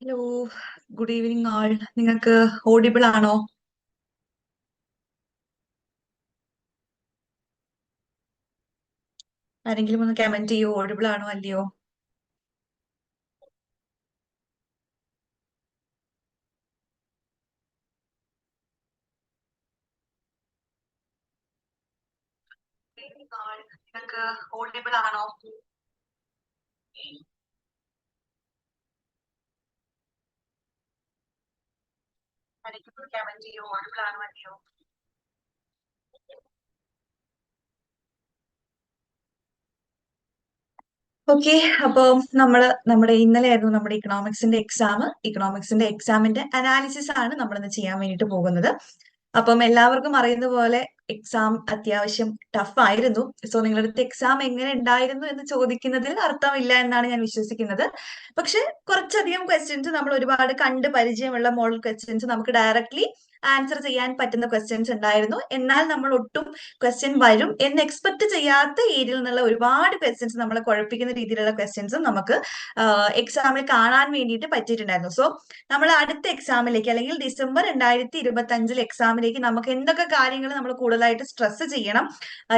Hello good evening ആൾ നിങ്ങൾക്ക് audible ആണോ? ആരെങ്കിലും ഒന്ന് കമന്റ് ചെയ്യോ? ഓഡിബിൾ ആണോ അല്ലയോ? നിങ്ങൾക്ക് ഓഡിബിൾ ആണോ? ഒന്ന് കമന്റ് ചെയ്യോ ഓഡിബിൾ മതിയോ ഓക്കെ അപ്പൊ നമ്മൾ നമ്മുടെ ഇന്നലെ ആയിരുന്നു നമ്മുടെ ഇക്കണോമിക്സിന്റെ എക്സാം ഇക്കണോമിക്സിന്റെ എക്സാമിന്റെ അനാലിസിസ് ആണ് നമ്മൾ ഇന്ന് ചെയ്യാൻ വേണ്ടിയിട്ട് പോകുന്നത്. അപ്പം എല്ലാവർക്കും അറിയുന്ന പോലെ എക്സാം അത്യാവശ്യം ടഫ് ആയിരുന്നു. സോ നിങ്ങളുടെ അടുത്ത് എക്സാം എങ്ങനെ ഉണ്ടായിരുന്നു എന്ന് ചോദിക്കുന്നതിൽ അർത്ഥമില്ല എന്നാണ് ഞാൻ വിശ്വസിക്കുന്നത്. പക്ഷെ കുറച്ചധികം ക്വസ്റ്റ്യൻസ് നമ്മൾ ഒരുപാട് കണ്ട് പരിചയമുള്ള മോഡൽ ക്വസ്റ്റ്യൻസ് നമുക്ക് ഡയറക്ട്ലി ആൻസർ ചെയ്യാൻ പറ്റുന്ന ക്വസ്റ്റ്യൻസ് ഉണ്ടായിരുന്നു. എന്നാൽ നമ്മൾ ഒട്ടും ക്വസ്റ്റ്യൻ വരും എന്ന് എക്സ്പെക്ട് ചെയ്യാത്ത ഏരിയയിൽ നിന്നുള്ള ഒരുപാട് ക്വസ്റ്റ്യൻസ് നമ്മളെ കുഴപ്പിക്കുന്ന രീതിയിലുള്ള ക്വസ്റ്റ്യൻസും നമുക്ക് എക്സാമിൽ കാണാൻ വേണ്ടിയിട്ട് പറ്റിയിട്ടുണ്ടായിരുന്നു. സോ നമ്മൾ അടുത്ത എക്സാമിലേക്ക് അല്ലെങ്കിൽ ഡിസംബർ രണ്ടായിരത്തി ഇരുപത്തി അഞ്ചിൽ എക്സാമിലേക്ക് നമുക്ക് എന്തൊക്കെ കാര്യങ്ങൾ നമ്മൾ കൂടുതലായിട്ട് സ്ട്രെസ് ചെയ്യണം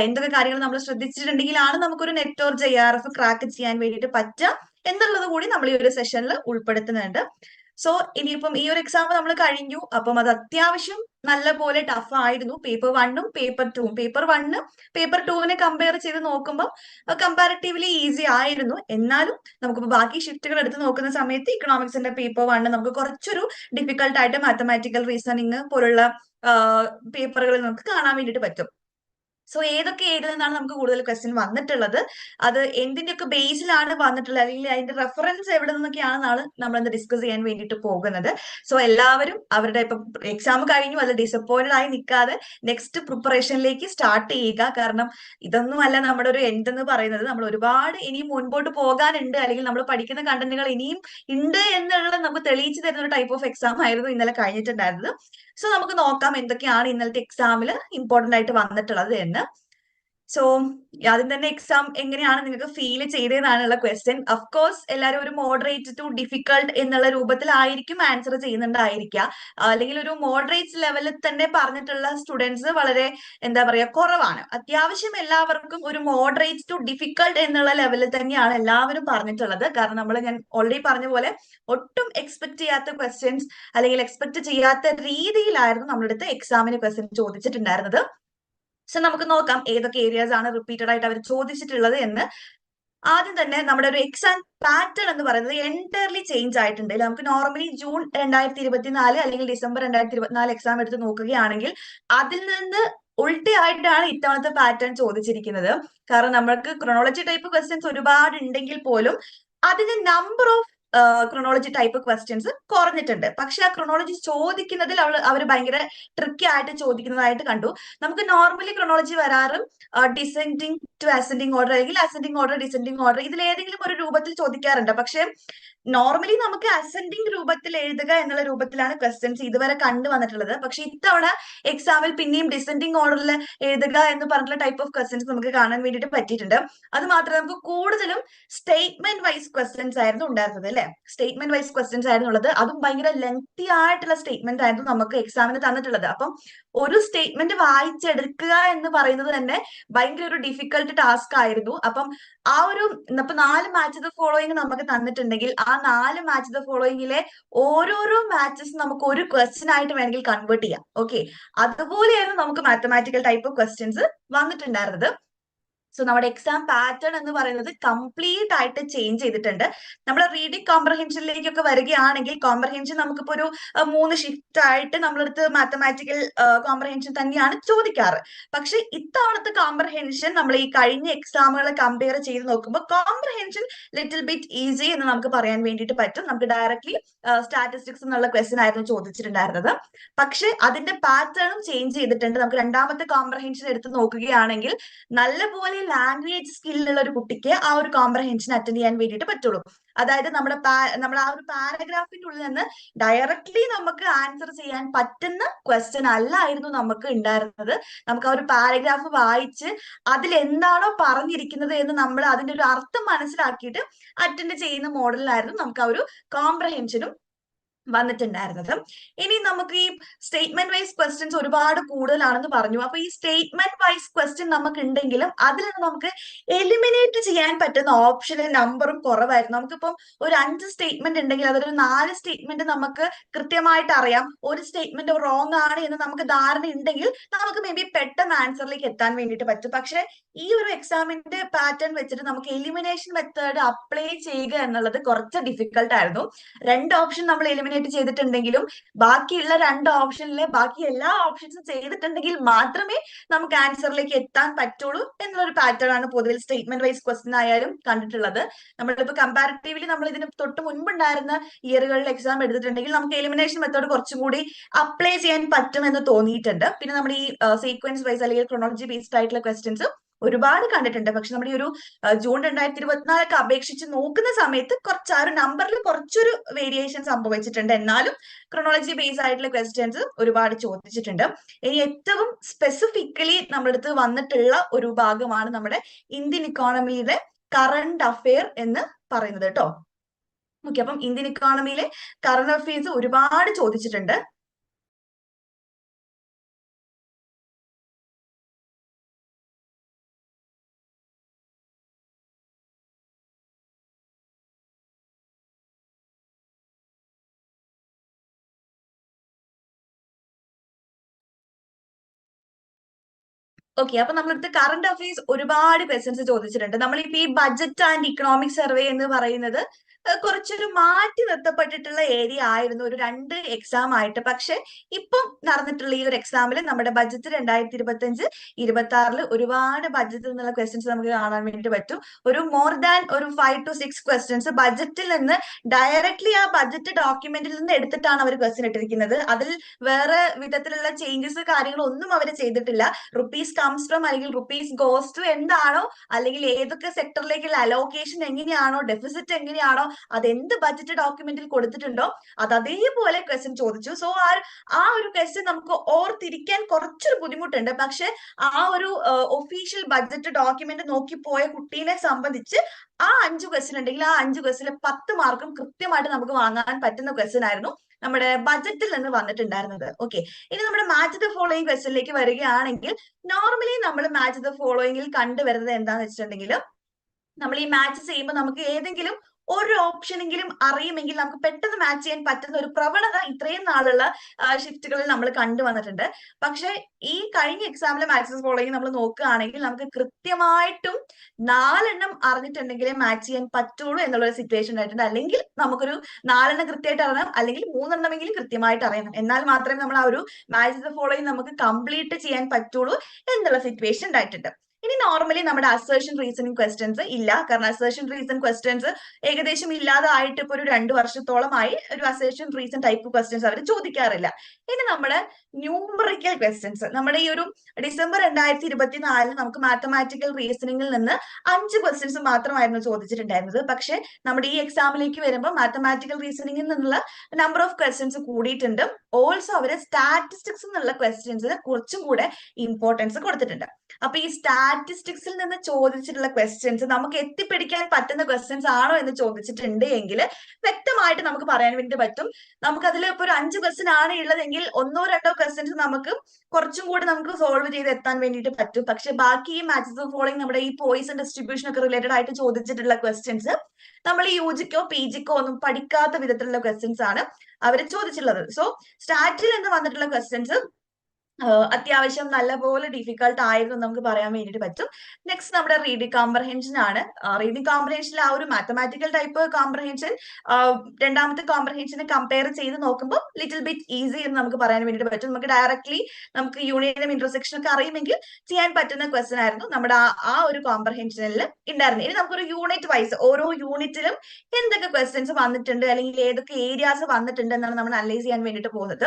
എന്തൊക്കെ കാര്യങ്ങൾ നമ്മൾ ശ്രദ്ധിച്ചിട്ടുണ്ടെങ്കിലാണ് നമുക്കൊരു NET or J R F crack ചെയ്യാൻ വേണ്ടിയിട്ട് പറ്റുക എന്നുള്ളത് കൂടി നമ്മൾ ഈ ഒരു സെഷനിൽ ഉൾപ്പെടുത്തുന്നുണ്ട്. സോ ഇനിയിപ്പം ഈ ഒരു എക്സാം നമ്മൾ കഴിഞ്ഞു. അപ്പം അത് അത്യാവശ്യം നല്ല പോലെ ടഫ് ആയിരുന്നു പേപ്പർ വണ്ണും പേപ്പർ ടൂവും പേപ്പർ വണ്ണ് പേപ്പർ ടൂവിനെ കമ്പയർ ചെയ്ത് നോക്കുമ്പോൾ കമ്പാരിറ്റീവ്ലി ഈസി ആയിരുന്നു. എന്നാലും നമുക്കിപ്പോൾ ബാക്കി ഷിഫ്റ്റുകൾ എടുത്ത് നോക്കുന്ന സമയത്ത് ഇക്കണോമിക്സിന്റെ പേപ്പർ വണ്ണ് നമുക്ക് കുറച്ചൊരു ഡിഫിക്കൽട്ടായിട്ട് മാത്തമാറ്റിക്കൽ റീസണിങ് പോലുള്ള പേപ്പറുകൾ നമുക്ക് കാണാൻ വേണ്ടിയിട്ട് പറ്റും. സോ ഏതൊക്കെ ഏരിയയിൽ നിന്നാണ് നമുക്ക് കൂടുതൽ ക്വസ്റ്റ്യൻ വന്നിട്ടുള്ളത്? അത് എന്തിന്റെയൊക്കെ ബേസിലാണ് വന്നിട്ടുള്ളത്? അല്ലെങ്കിൽ അതിന്റെ റെഫറൻസ് എവിടെ നിന്നൊക്കെയാണെന്നാണ് നമ്മൾ അത് ഡിസ്കസ് ചെയ്യാൻ വേണ്ടിയിട്ട് പോകുന്നത്. സോ എല്ലാവരും അവരുടെ ഇപ്പം എക്സാം കഴിഞ്ഞു അത് ഡിസപ്പോയിന്റഡ് ആയി നിൽക്കാതെ നെക്സ്റ്റ് പ്രിപ്പറേഷനിലേക്ക് സ്റ്റാർട്ട് ചെയ്യുക. കാരണം ഇതൊന്നുമല്ല നമ്മുടെ ഒരു എൻഡ് എന്ന് പറയുന്നത്. നമ്മൾ ഒരുപാട് ഇനിയും മുൻപോട്ട് പോകാനുണ്ട്. അല്ലെങ്കിൽ നമ്മൾ പഠിക്കുന്ന കണ്ടന്റുകൾ ഇനിയും ഉണ്ട് എന്നുള്ളത് നമുക്ക് തെളിയിച്ചു തരുന്ന ഒരു ടൈപ്പ് ഓഫ് എക്സാം ആയിരുന്നു ഇന്നലെ കഴിഞ്ഞിട്ടുണ്ടായിരുന്നത്. സോ നമുക്ക് നോക്കാം എന്തൊക്കെയാണ് ഇന്നലത്തെ എക്സാമിൽ ഇമ്പോർട്ടന്റ് ആയിട്ട് വന്നിട്ടുള്ളത് എന്ന്. സോ ആദ്യം തന്നെ എക്സാം എങ്ങനെയാണ് നിങ്ങൾക്ക് ഫീൽ ചെയ്തതെന്നാണുള്ള ക്വസ്റ്റ്യൻ അഫ്കോഴ്സ് എല്ലാവരും ഒരു മോഡറേറ്റ് ടു ഡിഫിക്കൾട്ട് എന്നുള്ള രൂപത്തിലായിരിക്കും ആൻസർ ചെയ്യുന്നുണ്ടായിരിക്കുക. അല്ലെങ്കിൽ ഒരു മോഡറേറ്റ് ലെവലിൽ തന്നെ പറഞ്ഞിട്ടുള്ള സ്റ്റുഡൻസ് വളരെ എന്താ പറയുക കുറവാണ്. അത്യാവശ്യം എല്ലാവർക്കും ഒരു മോഡറേറ്റ് ടു ഡിഫിക്കൾട്ട് എന്നുള്ള ലെവലിൽ തന്നെയാണ് എല്ലാവരും പറഞ്ഞിട്ടുള്ളത്. കാരണം നമ്മൾ ഞാൻ ഓൾറെഡി പറഞ്ഞ പോലെ ഒട്ടും എക്സ്പെക്ട് ചെയ്യാത്ത ക്വസ്റ്റ്യൻസ് അല്ലെങ്കിൽ എക്സ്പെക്ട് ചെയ്യാത്ത രീതിയിലായിരുന്നു നമ്മളടുത്ത് എക്സാമിന് ക്വസ്റ്റ്യൻ ചോദിച്ചിട്ടുണ്ടായിരുന്നത്. സോ നമുക്ക് നോക്കാം ഏതൊക്കെ ഏരിയാസ് ആണ് റിപ്പീറ്റഡ് ആയിട്ട് അവർ ചോദിച്ചിട്ടുള്ളത് എന്ന്. ആദ്യം തന്നെ നമ്മുടെ ഒരു എക്സാം പാറ്റേൺ എന്ന് പറയുന്നത് എന്റയർലി ചേഞ്ച് ആയിട്ടുണ്ട്. നമുക്ക് നോർമലി ജൂൺ രണ്ടായിരത്തി ഇരുപത്തിനാല് അല്ലെങ്കിൽ ഡിസംബർ രണ്ടായിരത്തി ഇരുപത്തിനാല് എക്സാം എടുത്ത് നോക്കുകയാണെങ്കിൽ അതിൽ നിന്ന് ഉൾട്ടയായിട്ടാണ് ഇത്തവണത്തെ പാറ്റേൺ ചോദിച്ചിരിക്കുന്നത്. കാരണം നമ്മൾക്ക് ക്രൊണോളജി ടൈപ്പ് ക്വസ്റ്റ്യൻസ് ഒരുപാട് ഉണ്ടെങ്കിൽ പോലും അതിന്റെ number of chronology type questions കുറഞ്ഞിട്ടുണ്ട്. പക്ഷെ ആ ക്രൊണോളജി ചോദിക്കുന്നതിൽ അവൾ അവർ ഭയങ്കര ട്രിക്കി ആയിട്ട് ചോദിക്കുന്നതായിട്ട് കണ്ടു. നമുക്ക് നോർമലി ക്രൊണോളജി വരാറും ഡിസെൻഡിങ് ടു അസെൻഡിങ് ഓർഡർ അല്ലെങ്കിൽ അസെൻഡിങ് ഓർഡർ ഡിസെൻഡിങ് ഓർഡർ ഇതിൽ ഏതെങ്കിലും ഒരു രൂപത്തിൽ ചോദിക്കാറുണ്ട്. പക്ഷെ നോർമലി നമുക്ക് അസെൻഡിങ് രൂപത്തിൽ എഴുതുക എന്നുള്ള രൂപത്തിലാണ് ക്വസ്റ്റ്യൻസ് ഇതുവരെ കണ്ടു വന്നിട്ടുള്ളത്. പക്ഷെ ഇത്തവണ എക്സാമിൽ പിന്നെയും ഡിസെൻഡിങ് ഓർഡറിൽ എഴുതുക എന്ന് പറഞ്ഞിട്ടുള്ള ടൈപ്പ് ഓഫ് ക്വസ്റ്റ്യൻസ് നമുക്ക് കാണാൻ വേണ്ടിയിട്ട് പറ്റിയിട്ടുണ്ട്. അത് മാത്രമേ നമുക്ക് കൂടുതലും സ്റ്റേറ്റ്മെന്റ് വൈസ് ക്വസ്റ്റ്യൻസ് ആയിരുന്നു ഉണ്ടായിരുന്നത് അല്ലെ? സ്റ്റേറ്റ്മെന്റ് വൈസ് ക്വസ്റ്റ്യൻസ് ആയിരുന്നു ഉള്ളത്. അതും ഭയങ്കര ലെങ്തി ആയിട്ടുള്ള സ്റ്റേറ്റ്മെന്റ് ആയിരുന്നു നമുക്ക് എക്സാമിന് തന്നിട്ടുള്ളത്. അപ്പം ഒരു സ്റ്റേറ്റ്മെന്റ് വായിച്ചെടുക്കുക എന്ന് പറയുന്നത് തന്നെ ഭയങ്കര ഒരു ഡിഫിക്കൽട്ട് ടാസ്ക് ആയിരുന്നു. അപ്പം ആ ഒരു ഇപ്പൊ നാല് മാച്ച് ദ ഫോളോയിങ് നമുക്ക് തന്നിട്ടുണ്ടെങ്കിൽ ആ നാല് മാച്ച് ദ ഫോളോയിങ്ങിലെ ഓരോരോ മാച്ചസ് നമുക്ക് ഒരു ക്വസ്റ്റ്യൻ ആയിട്ട് വേണമെങ്കിൽ കൺവേർട്ട് ചെയ്യാം. ഓക്കെ അതുപോലെയായിരുന്നു നമുക്ക് മാത്തമാറ്റിക്കൽ ടൈപ്പ് ക്വസ്റ്റ്യൻസ് വന്നിട്ടുണ്ടായിരുന്നത്. സോ നമ്മുടെ എക്സാം പാറ്റേൺ എന്ന് പറയുന്നത് കംപ്ലീറ്റ് ആയിട്ട് ചേഞ്ച് ചെയ്തിട്ടുണ്ട്. നമ്മൾ റീഡിംഗ് കോംപ്രഹെൻഷനിലേക്കൊക്കെ വരികയാണെങ്കിൽ കോംപ്രഹെൻഷൻ നമുക്കിപ്പോ ഒരു മൂന്ന് ഷിഫ്റ്റ് ആയിട്ട് നമ്മളടുത്ത് മാത്തമാറ്റിക്കൽ കോംപ്രഹെൻഷൻ തന്നെയാണ് ചോദിക്കാറ്. പക്ഷെ ഇത്തവണത്തെ കോംപ്രഹെൻഷൻ നമ്മൾ ഈ കഴിഞ്ഞ എക്സാമുകളെ കമ്പയർ ചെയ്ത് നോക്കുമ്പോൾ കോംപ്രഹെൻഷൻ ലിറ്റിൽ ബിറ്റ് ഈസി എന്ന് നമുക്ക് പറയാൻ വേണ്ടിയിട്ട് പറ്റും. നമുക്ക് ഡയറക്ട്ലി സ്റ്റാറ്റിസ്റ്റിക്സ് എന്നുള്ള ക്വസ്റ്റ്യൻ ആയിരുന്നു ചോദിച്ചിട്ടുണ്ടായിരുന്നത്. പക്ഷെ അതിന്റെ പാറ്റേണും ചേഞ്ച് ചെയ്തിട്ടുണ്ട്. നമുക്ക് രണ്ടാമത്തെ കോംപ്രഹെൻഷൻ എടുത്ത് നോക്കുകയാണെങ്കിൽ നല്ലപോലെ ലാംഗ്വേജ് സ്കില്ലുള്ള ഒരു കുട്ടിക്ക് ആ ഒരു കോംപ്രഹെൻഷൻ അറ്റൻഡ് ചെയ്യാൻ വേണ്ടിയിട്ട് പറ്റുള്ളൂ. അതായത് നമ്മുടെ നമ്മൾ ആ ഒരു പാരഗ്രാഫിന്റെ ഉള്ളിൽ നിന്ന് ഡയറക്ട്ലി നമുക്ക് ആൻസർ ചെയ്യാൻ പറ്റുന്ന ക്വസ്റ്റ്യൻ അല്ലായിരുന്നു നമുക്ക് ഉണ്ടായിരുന്നത് നമുക്ക് ആ ഒരു പാരഗ്രാഫ് വായിച്ച് അതിൽ എന്താണോ പറഞ്ഞിരിക്കുന്നത് എന്ന് നമ്മൾ അതിന്റെ ഒരു അർത്ഥം മനസ്സിലാക്കിയിട്ട് അറ്റൻഡ് ചെയ്യുന്ന മോഡലിലായിരുന്നു നമുക്ക് ആ ഒരു കോംപ്രഹെൻഷനും വന്നിട്ടുണ്ടായിരുന്നത്. ഇനി നമുക്ക് ഈ സ്റ്റേറ്റ്മെന്റ് വൈസ് ക്വസ്റ്റ്യൻസ് ഒരുപാട് കൂടുതലാണെന്ന് പറഞ്ഞു. അപ്പൊ ഈ സ്റ്റേറ്റ്മെന്റ് വൈസ് ക്വസ്റ്റ്യൻ നമുക്ക് ഉണ്ടെങ്കിലും അതിൽ നിന്ന് നമുക്ക് എലിമിനേറ്റ് ചെയ്യാൻ പറ്റുന്ന ഓപ്ഷന് നമ്പറും കുറവായിരുന്നു. നമുക്കിപ്പം ഒരു അഞ്ച് സ്റ്റേറ്റ്മെന്റ് ഉണ്ടെങ്കിൽ അതൊരു നാല് സ്റ്റേറ്റ്മെന്റ് നമുക്ക് കൃത്യമായിട്ട് അറിയാം. ഒരു സ്റ്റേറ്റ്മെന്റ് റോങ് ആണ് എന്ന് നമുക്ക് ധാരണ ഉണ്ടെങ്കിൽ നമുക്ക് മേ ബി പെട്ടെന്ന് ആൻസറിലേക്ക് എത്താൻ വേണ്ടിയിട്ട് പറ്റും. പക്ഷെ ഈ ഒരു എക്സാമിന്റെ പാറ്റേൺ വെച്ചിട്ട് നമുക്ക് എലിമിനേഷൻ മെത്തേഡ് അപ്ലൈ ചെയ്യുക എന്നുള്ളത് കുറച്ച് ഡിഫിക്കൽട്ട് ആയിരുന്നു. രണ്ട് ഓപ്ഷൻ നമ്മൾ എലിമിനേറ്റ് ചെയ്തിട്ടുണ്ടെങ്കിലും ബാക്കിയുള്ള രണ്ട് ഓപ്ഷനിൽ ബാക്കി എല്ലാ ഓപ്ഷൻസും ചെയ്തിട്ടുണ്ടെങ്കിൽ മാത്രമേ നമുക്ക് ആൻസറിലേക്ക് എത്താൻ പറ്റുള്ളൂ എന്നുള്ളൊരു പാറ്റേൺ ആണ് പൊതുവിൽ സ്റ്റേറ്റ്മെന്റ് വൈസ് ക്വസ്റ്റൻ ആയാലും കണ്ടിട്ടുള്ളത്. നമ്മളിപ്പോ കമ്പാരിറ്റീവ്ലി നമ്മൾ ഇതിന് തൊട്ട് മുൻപുണ്ടായിരുന്ന ഇയറുകളിൽ എക്സാം എടുത്തിട്ടുണ്ടെങ്കിൽ നമുക്ക് എലിമിനേഷൻ മെത്തേഡ് കുറച്ചും കൂടി അപ്ലൈ ചെയ്യാൻ പറ്റുമെന്ന് തോന്നിയിട്ടുണ്ട്. പിന്നെ നമ്മൾ ഈ സീക്വൻസ് വൈസ് അല്ലെങ്കിൽ ക്രോണോളജി ബേസ്ഡ് ആയിട്ടുള്ള ക്വസ്റ്റ്യൻസ് ഒരുപാട് കണ്ടിട്ടുണ്ട്. പക്ഷെ നമ്മുടെ ഈ ഒരു ജൂൺ രണ്ടായിരത്തി ഇരുപത്തിനാലൊക്കെ അപേക്ഷിച്ച് നോക്കുന്ന സമയത്ത് കുറച്ച് ആ ഒരു നമ്പറിൽ കുറച്ചൊരു വേരിയേഷൻ സംഭവിച്ചിട്ടുണ്ട്. എന്നാലും ക്രോണോളജി ബേസ് ആയിട്ടുള്ള ക്വസ്റ്റ്യൻസ് ഒരുപാട് ചോദിച്ചിട്ടുണ്ട്. ഇനി ഏറ്റവും സ്പെസിഫിക്കലി നമ്മുടെ അടുത്ത് വന്നിട്ടുള്ള ഒരു ഭാഗമാണ് നമ്മുടെ ഇന്ത്യൻ ഇക്കോണമിയുടെ കറണ്ട് അഫെയർ എന്ന് പറയുന്നത് കേട്ടോ. ഓക്കെ അപ്പം ഇന്ത്യൻ ഇക്കോണമിയിലെ കറണ്ട് അഫെയർസ് ഒരുപാട് ചോദിച്ചിട്ടുണ്ട്. ഓക്കെ അപ്പൊ നമ്മളടുത്ത് കറണ്ട് അഫയേഴ്സ് ഒരുപാട് ക്വസ്റ്റ്യൻസ് ചോദിച്ചിട്ടുണ്ട്. നമ്മളിപ്പോ ഈ ബജറ്റ് ആൻഡ് ഇക്കണോമിക് സർവേ എന്ന് പറയുന്നത് കുറച്ചൊരു മാറ്റി നിർത്തപ്പെട്ടിട്ടുള്ള ഏരിയ ആയിരുന്നു ഒരു രണ്ട് എക്സാം ആയിട്ട്. പക്ഷെ ഇപ്പം നടന്നിട്ടുള്ള ഈ ഒരു എക്സാമിൽ നമ്മുടെ ബജറ്റ് രണ്ടായിരത്തി ഇരുപത്തി അഞ്ച് ഇരുപത്തി ആറിൽ ഒരുപാട് ബജറ്റിൽ നിന്നുള്ള ക്വസ്റ്റ്യൻസ് നമുക്ക് കാണാൻ വേണ്ടി പറ്റും. ഒരു മോർ ദാൻ ഒരു ഫൈവ് ടു സിക്സ് ക്വസ്റ്റ്യൻസ് ബജറ്റിൽ നിന്ന് ഡയറക്ട്ലി ആ ബജറ്റ് ഡോക്യുമെന്റിൽ നിന്ന് എടുത്തിട്ടാണ് അവർ ക്വസ്റ്റ്യൻ ഇട്ടിരിക്കുന്നത്. അതിൽ വേറെ വിധത്തിലുള്ള ചേഞ്ചസ് കാര്യങ്ങളൊന്നും അവർ ചെയ്തിട്ടില്ല. റുപ്പീസ് കംസ് ഫ്രം അല്ലെങ്കിൽ റുപ്പീസ് ഗോസ് ടു എന്താണോ അല്ലെങ്കിൽ ഏതൊക്കെ സെക്ടറിലേക്കുള്ള അലോക്കേഷൻ എങ്ങനെയാണോ ഡെഫിസിറ്റ് എങ്ങനെയാണോ അത് എന്ത് ബജറ്റ് ഡോക്യുമെന്റിൽ കൊടുത്തിട്ടുണ്ടോ അത് അതേപോലെ ക്വസ്റ്റ്യൻ ചോദിച്ചു. സോ ആ ആ ഒരു ക്വസ്റ്റ്യൻ നമുക്ക് ഓർത്തിരിക്കാൻ കുറച്ചൊരു ബുദ്ധിമുട്ടുണ്ട്. പക്ഷെ ആ ഒരു ഒഫീഷ്യൽ ബഡ്ജറ്റ് ഡോക്യുമെന്റ് നോക്കി പോയ കുട്ടീനെ സംബന്ധിച്ച് ആ അഞ്ച് ക്വസ്റ്റ്യൻ ഉണ്ടെങ്കിൽ ആ അഞ്ച് ക്വസ്റ്റിലെ പത്ത് മാർക്കും കൃത്യമായിട്ട് നമുക്ക് വാങ്ങാൻ പറ്റുന്ന ക്വസ്റ്റ്യൻ ആയിരുന്നു നമ്മുടെ ബജറ്റിൽ നിന്ന് വന്നിട്ടുണ്ടായിരുന്നത്. ഓക്കെ ഇനി നമ്മുടെ മാച്ച് ദ ഫോളോയിങ് ക്വസ്റ്റ്യനിലേക്ക് വരികയാണെങ്കിൽ നോർമലി നമ്മൾ മാച്ച് ദ ഫോളോയിങ്ങിൽ കണ്ടുവരുന്നത് എന്താണെന്ന് വെച്ചിട്ടുണ്ടെങ്കിൽ നമ്മൾ ഈ മാച്ച് ചെയ്യുമ്പോൾ നമുക്ക് ഏതെങ്കിലും ഒരു ഓപ്ഷനെങ്കിലും അറിയുമെങ്കിൽ നമുക്ക് പെട്ടെന്ന് മാച്ച് ചെയ്യാൻ പറ്റുന്ന ഒരു പ്രവണത ഇത്രയും നാളുള്ള ഷിഫ്റ്റുകളിൽ നമ്മൾ കണ്ടുവന്നിട്ടുണ്ട് പക്ഷെ ഈ കഴിഞ്ഞ എക്സാമിലെ മാക്സസ് ഫോളോയിങ് നമ്മൾ നോക്കുകയാണെങ്കിൽ നമുക്ക് കൃത്യമായിട്ടും നാലെണ്ണം അറിഞ്ഞിട്ടുണ്ടെങ്കിലേ മാച്ച് ചെയ്യാൻ പറ്റുള്ളൂ എന്നുള്ള ഒരു സിറ്റുവേഷൻ ആയിട്ടുണ്ട്. അല്ലെങ്കിൽ നമുക്കൊരു നാലെണ്ണം കൃത്യമായിട്ട് അറിയണം അല്ലെങ്കിൽ മൂന്നെണ്ണമെങ്കിലും കൃത്യമായിട്ട് അറിയണം. എന്നാൽ മാത്രമേ നമ്മൾ ആ ഒരു മാച്ച് ഫോളോയിങ് നമുക്ക് കംപ്ലീറ്റ് ചെയ്യാൻ പറ്റുള്ളൂ എന്നുള്ള സിറ്റുവേഷൻ ഉണ്ടായിട്ടുണ്ട്. ഇനി നോർമലി നമ്മുടെ അസേർഷൻ റീസണിങ് ക്വസ്റ്റ്യൻസ് ഇല്ല. കാരണം അസേർഷൻ റീസൺ ക്വസ്റ്റ്യൻസ് ഏകദേശം ഇല്ലാതായിട്ട് ഇപ്പൊ ഒരു രണ്ട് വർഷത്തോളമായി ഒരു അസേർഷൻ റീസൺ ടൈപ്പ് ക്വസ്റ്റ്യൻസ് അവർ ചോദിക്കാറില്ല. ഇനി നമ്മുടെ ന്യൂമറിക്കൽ ക്വസ്റ്റ്യൻസ് നമ്മുടെ ഈ ഒരു ഡിസംബർ രണ്ടായിരത്തി ഇരുപത്തിനാലിന് നമുക്ക് മാത്തമാറ്റിക്കൽ റീസണിങ്ങിൽ നിന്ന് അഞ്ച് ക്വസ്റ്റ്യൻസ് മാത്രമായിരുന്നു ചോദിച്ചിട്ടുണ്ടായിരുന്നത്. പക്ഷേ നമ്മുടെ ഈ എക്സാമിലേക്ക് വരുമ്പോൾ മാത്തമാറ്റിക്കൽ റീസണിങ്ങിൽ നിന്നുള്ള നമ്പർ ഓഫ് ക്വസ്റ്റ്യൻസ് കൂടിയിട്ടുണ്ട്. ഓൾസോ അവർ സ്റ്റാറ്റിസ്റ്റിക്സ് എന്നുള്ള ക്വസ്റ്റ്യൻസിന് കുറച്ചും കൂടെ ഇമ്പോർട്ടൻസ് കൊടുത്തിട്ടുണ്ട്. അപ്പൊ ഈ സ്റ്റാറ്റിസ്റ്റിക്സിൽ നിന്ന് ചോദിച്ചിട്ടുള്ള ക്വസ്റ്റ്യൻസ് നമുക്ക് എത്തിപ്പിടിക്കാൻ പറ്റുന്ന ക്വസ്റ്റ്യൻസ് ആണോ എന്ന് ചോദിച്ചിട്ടുണ്ട് എങ്കിൽ വ്യക്തമായിട്ട് നമുക്ക് പറയാൻ വേണ്ടി പറ്റും. നമുക്ക് അതിൽ ഇപ്പൊ ഒരു അഞ്ച് ക്വസ്റ്റ്യൻ ആണ് ഉള്ളതെങ്കിൽ ഒന്നോ രണ്ടോ ക്വസ്റ്റ്യൻസ് നമുക്ക് കുറച്ചും കൂടി നമുക്ക് സോൾവ് ചെയ്ത് എത്താൻ വേണ്ടിയിട്ട് പറ്റും. പക്ഷെ ബാക്കി ഈ മാച്ചസ് ഓഫ് ഫോളോയിങ് നമ്മുടെ ഈ പോയിസൺ ഡിസ്ട്രിബ്യൂഷൻ ഒക്കെ റിലേറ്റഡ് ആയിട്ട് ചോദിച്ചിട്ടുള്ള ക്വസ്റ്റ്യൻസ് നമ്മൾ യു ജിക്കോ പി ജിക്കോ ഒന്നും പഠിക്കാത്ത വിധത്തിലുള്ള ക്വസ്റ്റ്യൻസ് ആണ് അവർ ചോദിച്ചിട്ടുള്ളത്. സോ സ്റ്റാറ്റിൽ നിന്ന് വന്നിട്ടുള്ള ക്വസ്റ്റ്യൻസ് അത്യാവശ്യം നല്ലപോലെ ഡിഫിക്കൾട്ട് ആയിരുന്നു നമുക്ക് പറയാൻ വേണ്ടിയിട്ട് പറ്റും. നെക്സ്റ്റ് നമ്മുടെ റീഡിംഗ് കോംപ്രഹെൻഷൻ ആണ്. റീഡിംഗ് കോംപ്രഹെൻഷനിൽ ആ ഒരു മാത്തമാറ്റിക്കൽ ടൈപ്പ് കോംപ്രഹെൻഷൻ രണ്ടാമത്തെ കോംപ്രഹെൻഷനെ കമ്പയർ ചെയ്ത് നോക്കുമ്പോൾ ലിറ്റിൽ ബിറ്റ് ഈസി എന്ന് നമുക്ക് പറയാൻ വേണ്ടിയിട്ട് പറ്റും. നമുക്ക് ഡയറക്ട്ലി നമുക്ക് യൂണിയനും ഇന്റർസെക്ഷൻ ഒക്കെ അറിയുമെങ്കിൽ ചെയ്യാൻ പറ്റുന്ന ക്വസ്റ്റൻ ആയിരുന്നു നമ്മുടെ ആ ഒരു കോംപ്രഹെൻഷനിൽ ഉണ്ടായിരുന്നു ഇനി നമുക്കൊരു യൂണിറ്റ് വൈസ് ഓരോ യൂണിറ്റിലും എന്തൊക്കെ ക്വസ്റ്റ്യൻസ് വന്നിട്ടുണ്ട് അല്ലെങ്കിൽ ഏതൊക്കെ ഏരിയാസ് വന്നിട്ടുണ്ട് എന്നാണ് നമ്മൾ അനലൈസ് ചെയ്യാൻ വേണ്ടിയിട്ട് പോകുന്നത്.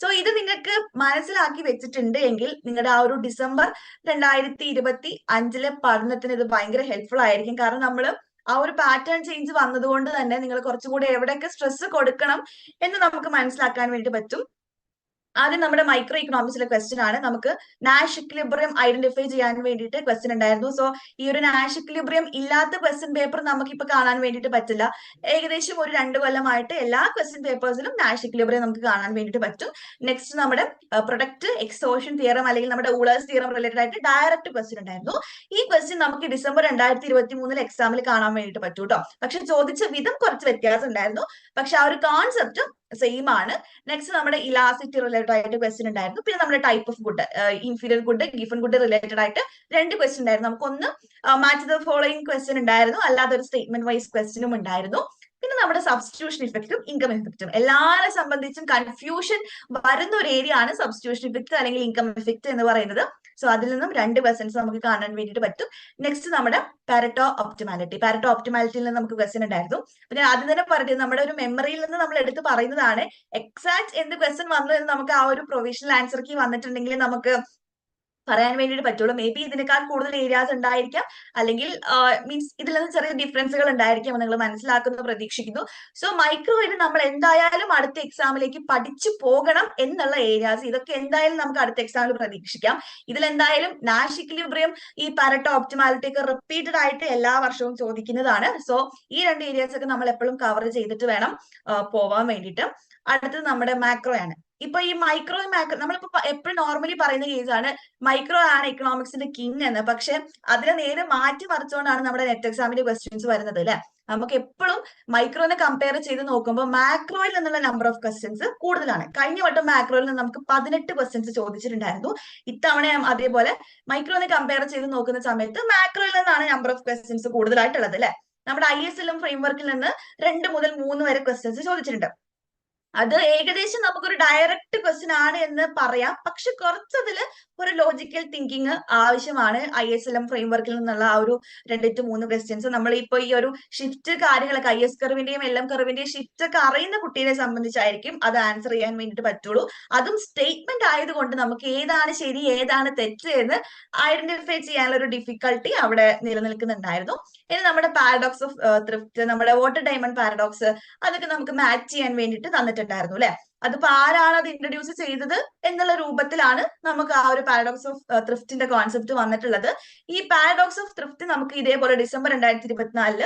സോ ഇത് നിങ്ങൾക്ക് മനസ്സിലാക്കി വെച്ചിട്ടുണ്ട് എങ്കിൽ നിങ്ങളുടെ ആ ഒരു ഡിസംബർ രണ്ടായിരത്തി ഇരുപത്തി അഞ്ചിലെ പഠനത്തിന് ഇത് ഭയങ്കര ഹെൽപ്ഫുൾ ആയിരിക്കും. കാരണം നമ്മൾ ആ ഒരു പാറ്റേൺ ചേഞ്ച് വന്നതുകൊണ്ട് തന്നെ നിങ്ങൾ കുറച്ചുകൂടി എവിടെയൊക്കെ സ്ട്രെസ് കൊടുക്കണം എന്ന് നമുക്ക് മനസ്സിലാക്കാൻ വേണ്ടി പറ്റും. ആദ്യം നമ്മുടെ മൈക്രോ ഇക്കണോമിക്സിലെ ക്വസ്റ്റ്യൻ ആണ്. നമുക്ക് നാഷ് ഇക്ലിബ്രിയം ഐഡന്റിഫൈ ചെയ്യാൻ വേണ്ടിയിട്ട് ക്വസ്റ്റ്യൻ ഉണ്ടായിരുന്നു. സോ ഈ ഒരു നാഷ് ഇക്ലിബ്രിയം ഇല്ലാത്ത ക്വസ്റ്റ്യൻ പേപ്പർ നമുക്ക് ഇപ്പൊ കാണാൻ വേണ്ടിയിട്ട് പറ്റില്ല. ഏകദേശം ഒരു രണ്ട് കൊല്ലമായിട്ട് എല്ലാ ക്വസ്റ്റ്യൻ പേപ്പേഴ്സിലും നാഷ് ഇക്ലിബ്രിയം നമുക്ക് കാണാൻ വേണ്ടിയിട്ട് പറ്റും. നെക്സ്റ്റ് നമ്മുടെ പ്രൊഡക്റ്റ് എക്സോഷൻ തിയറം അല്ലെങ്കിൽ നമ്മുടെ ഊളേഴ്സ് തിയറം റിലേറ്റഡ് ആയിട്ട് ഡയറക്റ്റ് ക്വസ്റ്റ്യൻ ഉണ്ടായിരുന്നു. ഈ ക്വസ്റ്റ്യൻ നമുക്ക് ഡിസംബർ രണ്ടായിരത്തി ഇരുപത്തി മൂന്നിൽ എക്സാമിൽ കാണാൻ വേണ്ടിയിട്ട് പറ്റൂ കേട്ടോ പക്ഷെ ചോദിച്ച വിധം കുറച്ച് വ്യത്യാസം ഉണ്ടായിരുന്നു. പക്ഷെ ആ ഒരു കോൺസെപ്റ്റും സെയിം ആണ്. നെക്സ്റ്റ് നമ്മുടെ ഇലാസിറ്റി റിലേറ്റഡ് ആയിട്ട് ക്വസ്റ്റ്യൻ ഉണ്ടായിരുന്നു. പിന്നെ നമ്മുടെ type of good inferior good Giffen good related ആയിട്ട് രണ്ട് ക്വസ്റ്റ്യൻ ഉണ്ടായിരുന്നു. നമുക്കൊന്ന് മാച്ച് ദ ഫോളോയിങ് ക്വസ്റ്റ്യൻ ഉണ്ടായിരുന്നു. അല്ലാതെ ഒരു സ്റ്റേറ്റ്മെന്റ് വൈസ് ക്വസ്റ്റ്യനും ഉണ്ടായിരുന്നു. പിന്നെ നമ്മുടെ സബ്സ്റ്റിറ്റ്യൂഷൻ ഇഫക്റ്റും ഇൻകം ഇഫക്റ്റും എല്ലാരെ സംബന്ധിച്ചും കൺഫ്യൂഷൻ വരുന്ന ഒരു ഏരിയ ആണ് സബ്സ്റ്റിറ്റ്യൂഷൻ ഇഫക്റ്റ് അല്ലെങ്കിൽ ഇൻകം ഇഫക്റ്റ് എന്ന് പറയുന്നത്. സോ അതിൽ നിന്നും രണ്ട് ക്വസ്റ്റൻസ് നമുക്ക് കാണാൻ വേണ്ടിയിട്ട് പറ്റും. നെക്സ്റ്റ് നമ്മുടെ പാരറ്റോ ഒപ്റ്റിമാലിറ്റി പാരറ്റോ ഒപ്റ്റിമാലിറ്റിയിൽ നിന്ന് നമുക്ക് ക്വസ്റ്റൻ ഉണ്ടായിരുന്നു. അപ്പൊ ഞാൻ ആദ്യം തന്നെ പറഞ്ഞത് നമ്മുടെ ഒരു മെമ്മറിയിൽ നിന്ന് നമ്മൾ എടുത്ത് പറയുന്നതാണ് എക്സാക്ട് എന്ത് ക്വസ്റ്റൻ വന്നു എന്ന് നമുക്ക് ആ ഒരു പ്രൊവിഷണൽ ആൻസർ കീ വന്നിട്ടുണ്ടെങ്കിൽ നമുക്ക് പറയാൻ വേണ്ടിയിട്ട് പറ്റുള്ളൂ. മേ ബി ഇതിനേക്കാൾ കൂടുതൽ ഏരിയാസ് ഉണ്ടായിരിക്കാം. അല്ലെങ്കിൽ മീൻസ് ഇതിൽ നിന്ന് ചെറിയ ഡിഫറൻസുകൾ ഉണ്ടായിരിക്കാം നിങ്ങൾ മനസ്സിലാക്കുന്നു പ്രതീക്ഷിക്കുന്നു. സോ മൈക്രോ ഇത് നമ്മൾ എന്തായാലും അടുത്ത എക്സാമിലേക്ക് പഠിച്ചു പോകണം എന്നുള്ള ഏരിയാസ് ഇതൊക്കെ എന്തായാലും നമുക്ക് അടുത്ത എക്സാമിൽ പ്രതീക്ഷിക്കാം. ഇതിൽ എന്തായാലും നാഷ് ഇക്ലിബ്രിയം ഈ പാരട്ടോ ഓപ്റ്റിമാലിറ്റി ഒക്കെ റിപ്പീറ്റഡ് ആയിട്ട് എല്ലാ വർഷവും ചോദിക്കുന്നതാണ്. സോ ഈ രണ്ട് ഏരിയാസ് ഒക്കെ നമ്മൾ എപ്പോഴും കവർ ചെയ്തിട്ട് വേണം പോവാൻ വേണ്ടിയിട്ട്. അടുത്തത് നമ്മുടെ മാക്രോ ആണ്. ഇപ്പൊ ഈ മൈക്രോ മാക്രോ നമ്മളിപ്പോ എപ്പോഴും നോർമലി പറയുന്ന കേസാണ് മൈക്രോ ആണ് എക്കണോമിക്സിന്റെ കിങ് എന്ന്. പക്ഷെ അതിനെ നേരെ മാറ്റി മറിച്ചുകൊണ്ടാണ് നമ്മുടെ നെറ്റ് എക്സാമിന്റെ ക്വസ്റ്റ്യൻസ് വരുന്നത് അല്ലെ? നമുക്ക് എപ്പോഴും മൈക്രോനെ കമ്പയർ ചെയ്ത് നോക്കുമ്പോൾ മാക്രോയിൽ നിന്നുള്ള നമ്പർ ഓഫ് ക്വസ്റ്റ്യൻസ് കൂടുതലാണ്. കഴിഞ്ഞ വട്ടം മാക്രോയിൽ നിന്ന് നമുക്ക് പതിനെട്ട് ക്വസ്റ്റ്യൻസ് ചോദിച്ചിട്ടുണ്ടായിരുന്നു. ഇത്തവണ അതേപോലെ മൈക്രോനെ കമ്പയർ ചെയ്ത് നോക്കുന്ന സമയത്ത് മാക്രോയിൽ നിന്നാണ് നമ്പർ ഓഫ് ക്വസ്റ്റ്യൻസ് കൂടുതലായിട്ടുള്ളത് അല്ലെ? നമ്മുടെ ഐ എസ് എല്ലും ഫ്രെയിംവർക്കിൽ നിന്ന് രണ്ട് മുതൽ മൂന്ന് വരെ ക്വസ്റ്റ്യൻസ് ചോദിച്ചിട്ടുണ്ട്. അത് ഏകദേശം നമുക്കൊരു ഡയറക്റ്റ് ക്വസ്റ്റ്യൻ ആണ് എന്ന് പറയാം. പക്ഷെ കുറച്ചതിൽ ഒരു ലോജിക്കൽ തിങ്കിങ് ആവശ്യമാണ് ഐ എസ് എൽ എം ഫ്രെയിംവർക്കിൽ നിന്നുള്ള ആ ഒരു രണ്ട് ടു മൂന്ന് ക്വസ്റ്റ്യൻസ് നമ്മൾ ഇപ്പൊ ഈ ഒരു ഷിഫ്റ്റ് കാര്യങ്ങളൊക്കെ ഐ എസ് കർവിന്റെയും എൽ എം ഷിഫ്റ്റ് ഒക്കെ അറിയുന്ന കുട്ടീനെ സംബന്ധിച്ചായിരിക്കും അത് ആൻസർ ചെയ്യാൻ വേണ്ടിയിട്ട് പറ്റുള്ളൂ. അതും സ്റ്റേറ്റ്മെന്റ് ആയതുകൊണ്ട് നമുക്ക് ഏതാണ് ശരി ഏതാണ് തെറ്റ് എന്ന് ഐഡന്റിഫൈ ചെയ്യാനുള്ള ഒരു ഡിഫിക്കൽട്ടി അവിടെ നിലനിൽക്കുന്നുണ്ടായിരുന്നു. ഇനി നമ്മുടെ പാരഡോക്സ് ഓഫ് ത്രിഫ്റ്റ് നമ്മുടെ വാട്ടർ ഡയമണ്ട് പാരഡോക്സ് അതൊക്കെ നമുക്ക് മാച്ച് ചെയ്യാൻ വേണ്ടിയിട്ട് തന്നിട്ടുണ്ടായിരുന്നു അല്ലെ? അതിപ്പോ ആരാണ് അത് ഇൻട്രൊഡ്യൂസ് ചെയ്തത് എന്നുള്ള രൂപത്തിലാണ് നമുക്ക് ആ ഒരു പാരഡോക്സ് ഓഫ് ത്രിഫ്റ്റിന്റെ കോൺസെപ്റ്റ് വന്നിട്ടുള്ളത്. ഈ പാരഡോക്സ് ഓഫ് ത്രിഫ്റ്റ് നമുക്ക് ഇതേപോലെ ഡിസംബർ രണ്ടായിരത്തി ഇരുപത്തിനാലിൽ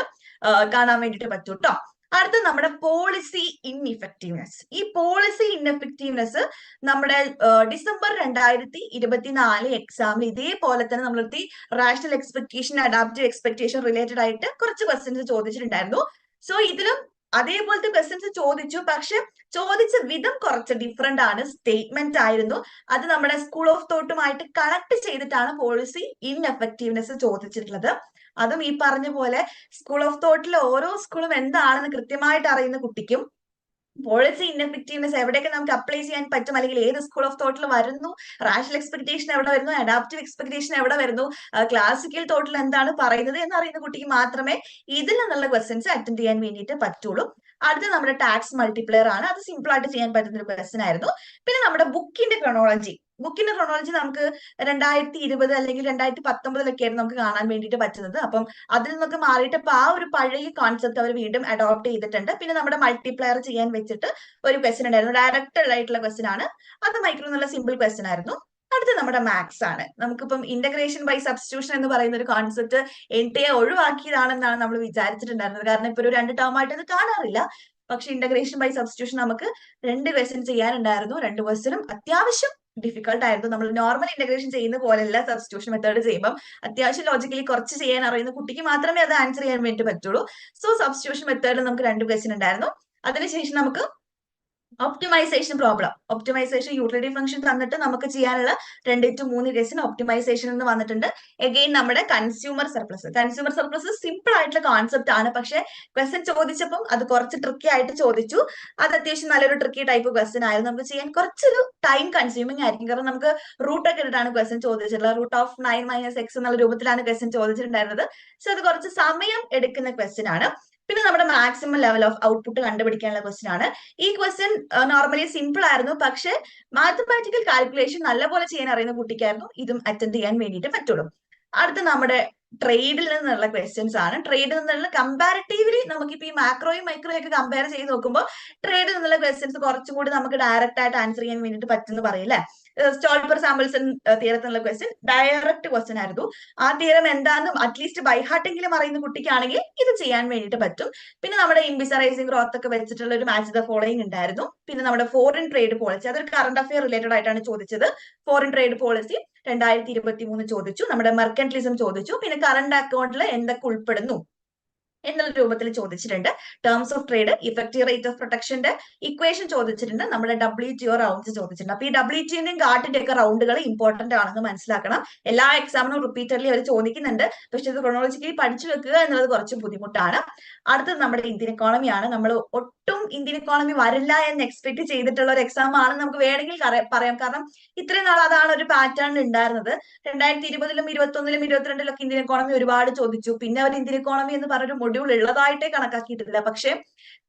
കാണാൻ വേണ്ടിയിട്ട് പറ്റും കേട്ടോ അടുത്ത നമ്മുടെ പോളിസി ഇൻഇഫക്റ്റീവ്നെസ് ഈ പോളിസി ഇൻഎഫക്റ്റീവ്നെസ് നമ്മുടെ ഡിസംബർ രണ്ടായിരത്തി ഇരുപത്തിനാല് എക്സാമിൽ ഇതേപോലെ തന്നെ നമ്മളെത്തി rational expectation adaptive expectation related ആയിട്ട് കുറച്ച് ക്വസ്റ്റ്യൻസ് ചോദിച്ചിട്ടുണ്ടായിരുന്നു. സോ ഇതിലും അതേപോലത്തെ ക്വസ്റ്റ്യൻസ് ചോദിച്ചു. പക്ഷെ ചോദിച്ച വിധം കുറച്ച് ഡിഫറെന്റ് ആണ്. സ്റ്റേറ്റ്മെന്റ് ആയിരുന്നു. അത് നമ്മുടെ സ്കൂൾ ഓഫ് തോട്ടുമായിട്ട് കണക്ട് ചെയ്തിട്ടാണ് പോളിസി ഇൻ എഫക്റ്റീവ്നെസ് ചോദിച്ചിട്ടുള്ളത്. അതും ഈ പറഞ്ഞ പോലെ സ്കൂൾ ഓഫ് തോട്ടിലെ ഓരോ സ്കൂളും എന്താണെന്ന് കൃത്യമായിട്ട് അറിയുന്ന കുട്ടിക്കും പോളിസി ഇൻഎഫക്റ്റീവ്നെസ് എവിടെയൊക്കെ നമുക്ക് അപ്ലൈ ചെയ്യാൻ പറ്റും? അല്ലെങ്കിൽ ഏത് സ്കൂൾ ഓഫ് തോട്ടിൽ വരുന്നു? റാഷണൽ എക്സ്പെക്ടേഷൻ എവിടെ വരുന്നു? അഡാപ്റ്റീവ് എക്സ്പെക്ടേഷൻ എവിടെ വരുന്നു? ക്ലാസിക്കൽ തോട്ടിൽ എന്താണ് പറയുന്നത് എന്ന് അറിയുന്ന കുട്ടിക്ക് മാത്രമേ ഇതിൽ നിന്നുള്ള ക്വസ്റ്റ്യൻസ് അറ്റൻഡ് ചെയ്യാൻ വേണ്ടിയിട്ട് പറ്റുള്ളൂ. അടുത്ത നമ്മുടെ ടാക്സ് മൾട്ടിപ്ലയർ ആണ്. അത് സിമ്പിൾ ആയിട്ട് ചെയ്യാൻ പറ്റുന്ന ഒരു ക്വസ്റ്റൻ ആയിരുന്നു. പിന്നെ നമ്മുടെ ബുക്കിന്റെ ക്രോണോളജി ബുക്കിന്റെ ക്രോണോളജി നമുക്ക് രണ്ടായിരത്തി ഇരുപത് അല്ലെങ്കിൽ രണ്ടായിരത്തി പത്തൊമ്പതിലൊക്കെ ആയിരുന്നു നമുക്ക് കാണാൻ വേണ്ടിയിട്ട് പറ്റുന്നത്. അപ്പം അതിൽ നിന്നൊക്കെ മാറിയിട്ട് ഇപ്പൊ ആ ഒരു പഴയ കോൺസെപ്റ്റ് അവർ വീണ്ടും അഡോപ്റ്റ് ചെയ്തിട്ടുണ്ട്. പിന്നെ നമ്മുടെ മൾട്ടിപ്ലയർ ചെയ്യാൻ വെച്ചിട്ട് ഒരു ക്വസ്റ്റൻ ഉണ്ടായിരുന്നു. ഡയറക്റ്റ് ആയിട്ടുള്ള ക്വസ്റ്റൻ ആണ്. അത് മൈക്രോ എന്നുള്ള സിമ്പിൾ ക്വസ്റ്റൻ ആയിരുന്നു. അടുത്ത നമ്മുടെ മാത്സ് ആണ്. നമുക്കിപ്പം ഇന്റഗ്രേഷൻ ബൈ സബ്സ്റ്റിറ്റ്യൂഷൻ എന്ന് പറയുന്ന ഒരു കോൺസെപ്റ്റ് എൻ ടി എ ഒഴിവാക്കിയതാണെന്നാണ് നമ്മൾ വിചാരിച്ചിട്ടുണ്ടായിരുന്നത്. കാരണം ഇപ്പൊ ഒരു രണ്ട് ടേം ആയിട്ട് അത് കാണാറില്ല. പക്ഷെ ഇന്റഗ്രേഷൻ ബൈ സബ്സ്റ്റിറ്റ്യൂഷൻ നമുക്ക് രണ്ട് ക്വസ്റ്റ്യൻ ചെയ്യാനുണ്ടായിരുന്നു. രണ്ട് ക്വസ്റ്റ്യനും അത്യാവശ്യം ഡിഫിക്കൽട്ട് ആയിരുന്നു. നമ്മൾ നോർമൽ ഇന്റഗ്രേഷൻ ചെയ്യുന്ന പോലെയല്ല സബ്സ്റ്റിറ്റ്യൂഷൻ മെത്തേഡ് ചെയ്യുമ്പോൾ അത്യാവശ്യം ലോജിക്കലി കുറച്ച് ചെയ്യാൻ അറിയുന്ന കുട്ടിക്ക് മാത്രമേ അത് ആൻസർ ചെയ്യാൻ വേണ്ടി പറ്റുള്ളൂ. സോ സബ്സ്റ്റിറ്റ്യൂഷൻ മെത്തേഡിൽ നമുക്ക് രണ്ട് ക്വസ്റ്റ്യൻ ഉണ്ടായിരുന്നു. അതിനുശേഷം നമുക്ക് optimisation problem optimisation utility function തന്നിട്ട് നമുക്ക് ചെയ്യാനുള്ള രണ്ട് ടു മൂന്ന് കേസിന് ഒപ്റ്റിമൈസേഷൻ എന്ന് വന്നിട്ടുണ്ട്. എഗെയിൻ നമ്മുടെ consumer surplus consumer surplus simple ആയിട്ടുള്ള കോൺസെപ്റ്റ് ആണ്. പക്ഷെ ക്വസ്റ്റൻ ചോദിച്ചപ്പം അത് കുറച്ച് ട്രിക്കി ആയിട്ട് ചോദിച്ചു. അത് അത്യാവശ്യം നല്ലൊരു ട്രിക്കി ടൈപ്പ് ക്വസ്റ്റൻ ആയിരുന്നു. നമുക്ക് ചെയ്യാൻ കുറച്ചൊരു ടൈം കൺസ്യൂമിംഗ് ആയിരിക്കും. കാരണം നമുക്ക് റൂട്ട് ഒക്കെ ഇട്ടിട്ടാണ് ക്വസ്റ്റൻ ചോദിച്ചിട്ടുള്ളത്. Root of nine minus X എന്നുള്ള രൂപത്തിലാണ് ക്വസ്റ്റൻ ചോദിച്ചിട്ടുണ്ടായിരുന്നത്. സോ അത് കുറച്ച് സമയം എടുക്കുന്ന ക്വസ്റ്റൻ ആണ്. പിന്നെ നമ്മുടെ മാക്സിമം ലെവൽ ഓഫ് ഔട്ട്പുട്ട് കണ്ടുപിടിക്കാനുള്ള ക്വസ്റ്റൻ ആണ്. ഈ ക്വസ്റ്റ്യൻ നോർമലി സിമ്പിൾ ആയിരുന്നു. പക്ഷെ മാത്തമാറ്റിക്കൽ കാൽക്കുലേഷൻ നല്ലപോലെ ചെയ്യാൻ അറിയുന്ന കുട്ടിക്കായിരുന്നു. ഇതും അറ്റൻഡ് ചെയ്യാൻ വേണ്ടിയിട്ട് പറ്റുള്ളൂ. അടുത്ത നമ്മുടെ ട്രേഡിൽ നിന്നുള്ള ക്വസ്റ്റ്യൻസ് ആണ്. ട്രേഡിൽ നിന്നുള്ള കമ്പാരിറ്റീവ്ലി നമുക്കിപ്പോ ഈ മാക്രോയും മൈക്രോയും ഒക്കെ കമ്പയർ ചെയ്ത് നോക്കുമ്പോൾ ട്രേഡിൽ നിന്നുള്ള ക്വസ്റ്റ്യൻസ് കുറച്ചും കൂടി നമുക്ക് ഡയറക്റ്റ് ആയിട്ട് ആൻസർ ചെയ്യാൻ വേണ്ടിയിട്ട് പറ്റുമെന്ന് പറയില്ലേ സ്റ്റോൾപ്പർ സാമ്പിൾസ് തീരത്തിനുള്ള ക്വസ്റ്റ്യൻ ഡയറക്റ്റ് ക്വസ്റ്റ്യൻ ആയിരുന്നു. ആ തീരം എന്താണെന്നും അറ്റ്ലീസ്റ്റ് ബൈഹാർട്ടെങ്കിലും അറിയുന്ന കുട്ടിക്കാണെങ്കിൽ ഇത് ചെയ്യാൻ വേണ്ടിയിട്ട് പറ്റും. പിന്നെ നമ്മുടെ ഇംബിസറൈസിംഗ് ഗ്രോത്ത് ഒക്കെ വെച്ചിട്ടുള്ള ഒരു മാച്ച് ദ ഫോളോയിങ് ഉണ്ടായിരുന്നു. പിന്നെ നമ്മുടെ ഫോറിൻ ട്രേഡ് പോളിസി അതൊരു കറണ്ട് അഫെയർ റിലേറ്റഡ് ആയിട്ടാണ് ചോദിച്ചത്. ഫോറിൻ ട്രേഡ് പോളിസി രണ്ടായിരത്തി ഇരുപത്തി മൂന്ന് ചോദിച്ചു. നമ്മുടെ മെർക്കന്റലിസം ചോദിച്ചു. പിന്നെ കറണ്ട് അക്കൗണ്ടിൽ എന്തൊക്കെ ഉൾപ്പെടുന്നു? എന്നുള്ള രൂപത്തിൽ ചോദിച്ചിട്ടുണ്ട്. Terms of trade effective rate of പ്രൊട്ടക്ഷന്റെ equation ചോദിച്ചിട്ടുണ്ട്. നമ്മുടെ ഡബ്ല്യു ടി ഒ റൗണ്ട്സ് ചോദിച്ചിട്ടുണ്ട്. അപ്പൊ ഈ ഡബ്ല്യു ടിന്റെയും ഗാർഡിന്റെ ഒക്കെ റൗണ്ടുകൾ ഇമ്പോർട്ടന്റ് ആണെന്ന് മനസ്സിലാക്കണം. എല്ലാ എക്സാമിനും റിപ്പീറ്റഡ്ലി അവർ ചോദിക്കുന്നുണ്ട്. പക്ഷെ ഇത് ക്രോണോളജിക്കലി പഠിച്ചു വെക്കുക എന്നുള്ളത് കുറച്ച് ബുദ്ധിമുട്ടാണ്. അടുത്തത് നമ്മുടെ ഇന്ത്യൻ ഇക്കോണമിയാണ് നമ്മൾ ഒട്ടും ഇന്ത്യൻ എക്കോണമി വരില്ല എന്ന് എക്സ്പെക്ട് ചെയ്തിട്ടുള്ള ഒരു എക്സാം ആണെന്ന് നമുക്ക് വേണമെങ്കിൽ പറയാം. കാരണം ഇത്രയും നാൾ അതാണ് ഒരു പാറ്റേൺ ഉണ്ടായിരുന്നത്. രണ്ടായിരത്തി ഇരുപതിലും ഇരുപത്തി ഒന്നിലും ഇരുപത്തിരണ്ടിലും ഒക്കെ ഇന്ത്യൻ എക്കോണമി ഒരുപാട് ചോദിച്ചു. പിന്നെ അവർ ഇന്ത്യൻ എക്കോണമി എന്ന് പറഞ്ഞൊരു മൊഡ്യൂൾ ഉള്ളതായിട്ടേ കണക്കാക്കിയിട്ടില്ല. പക്ഷെ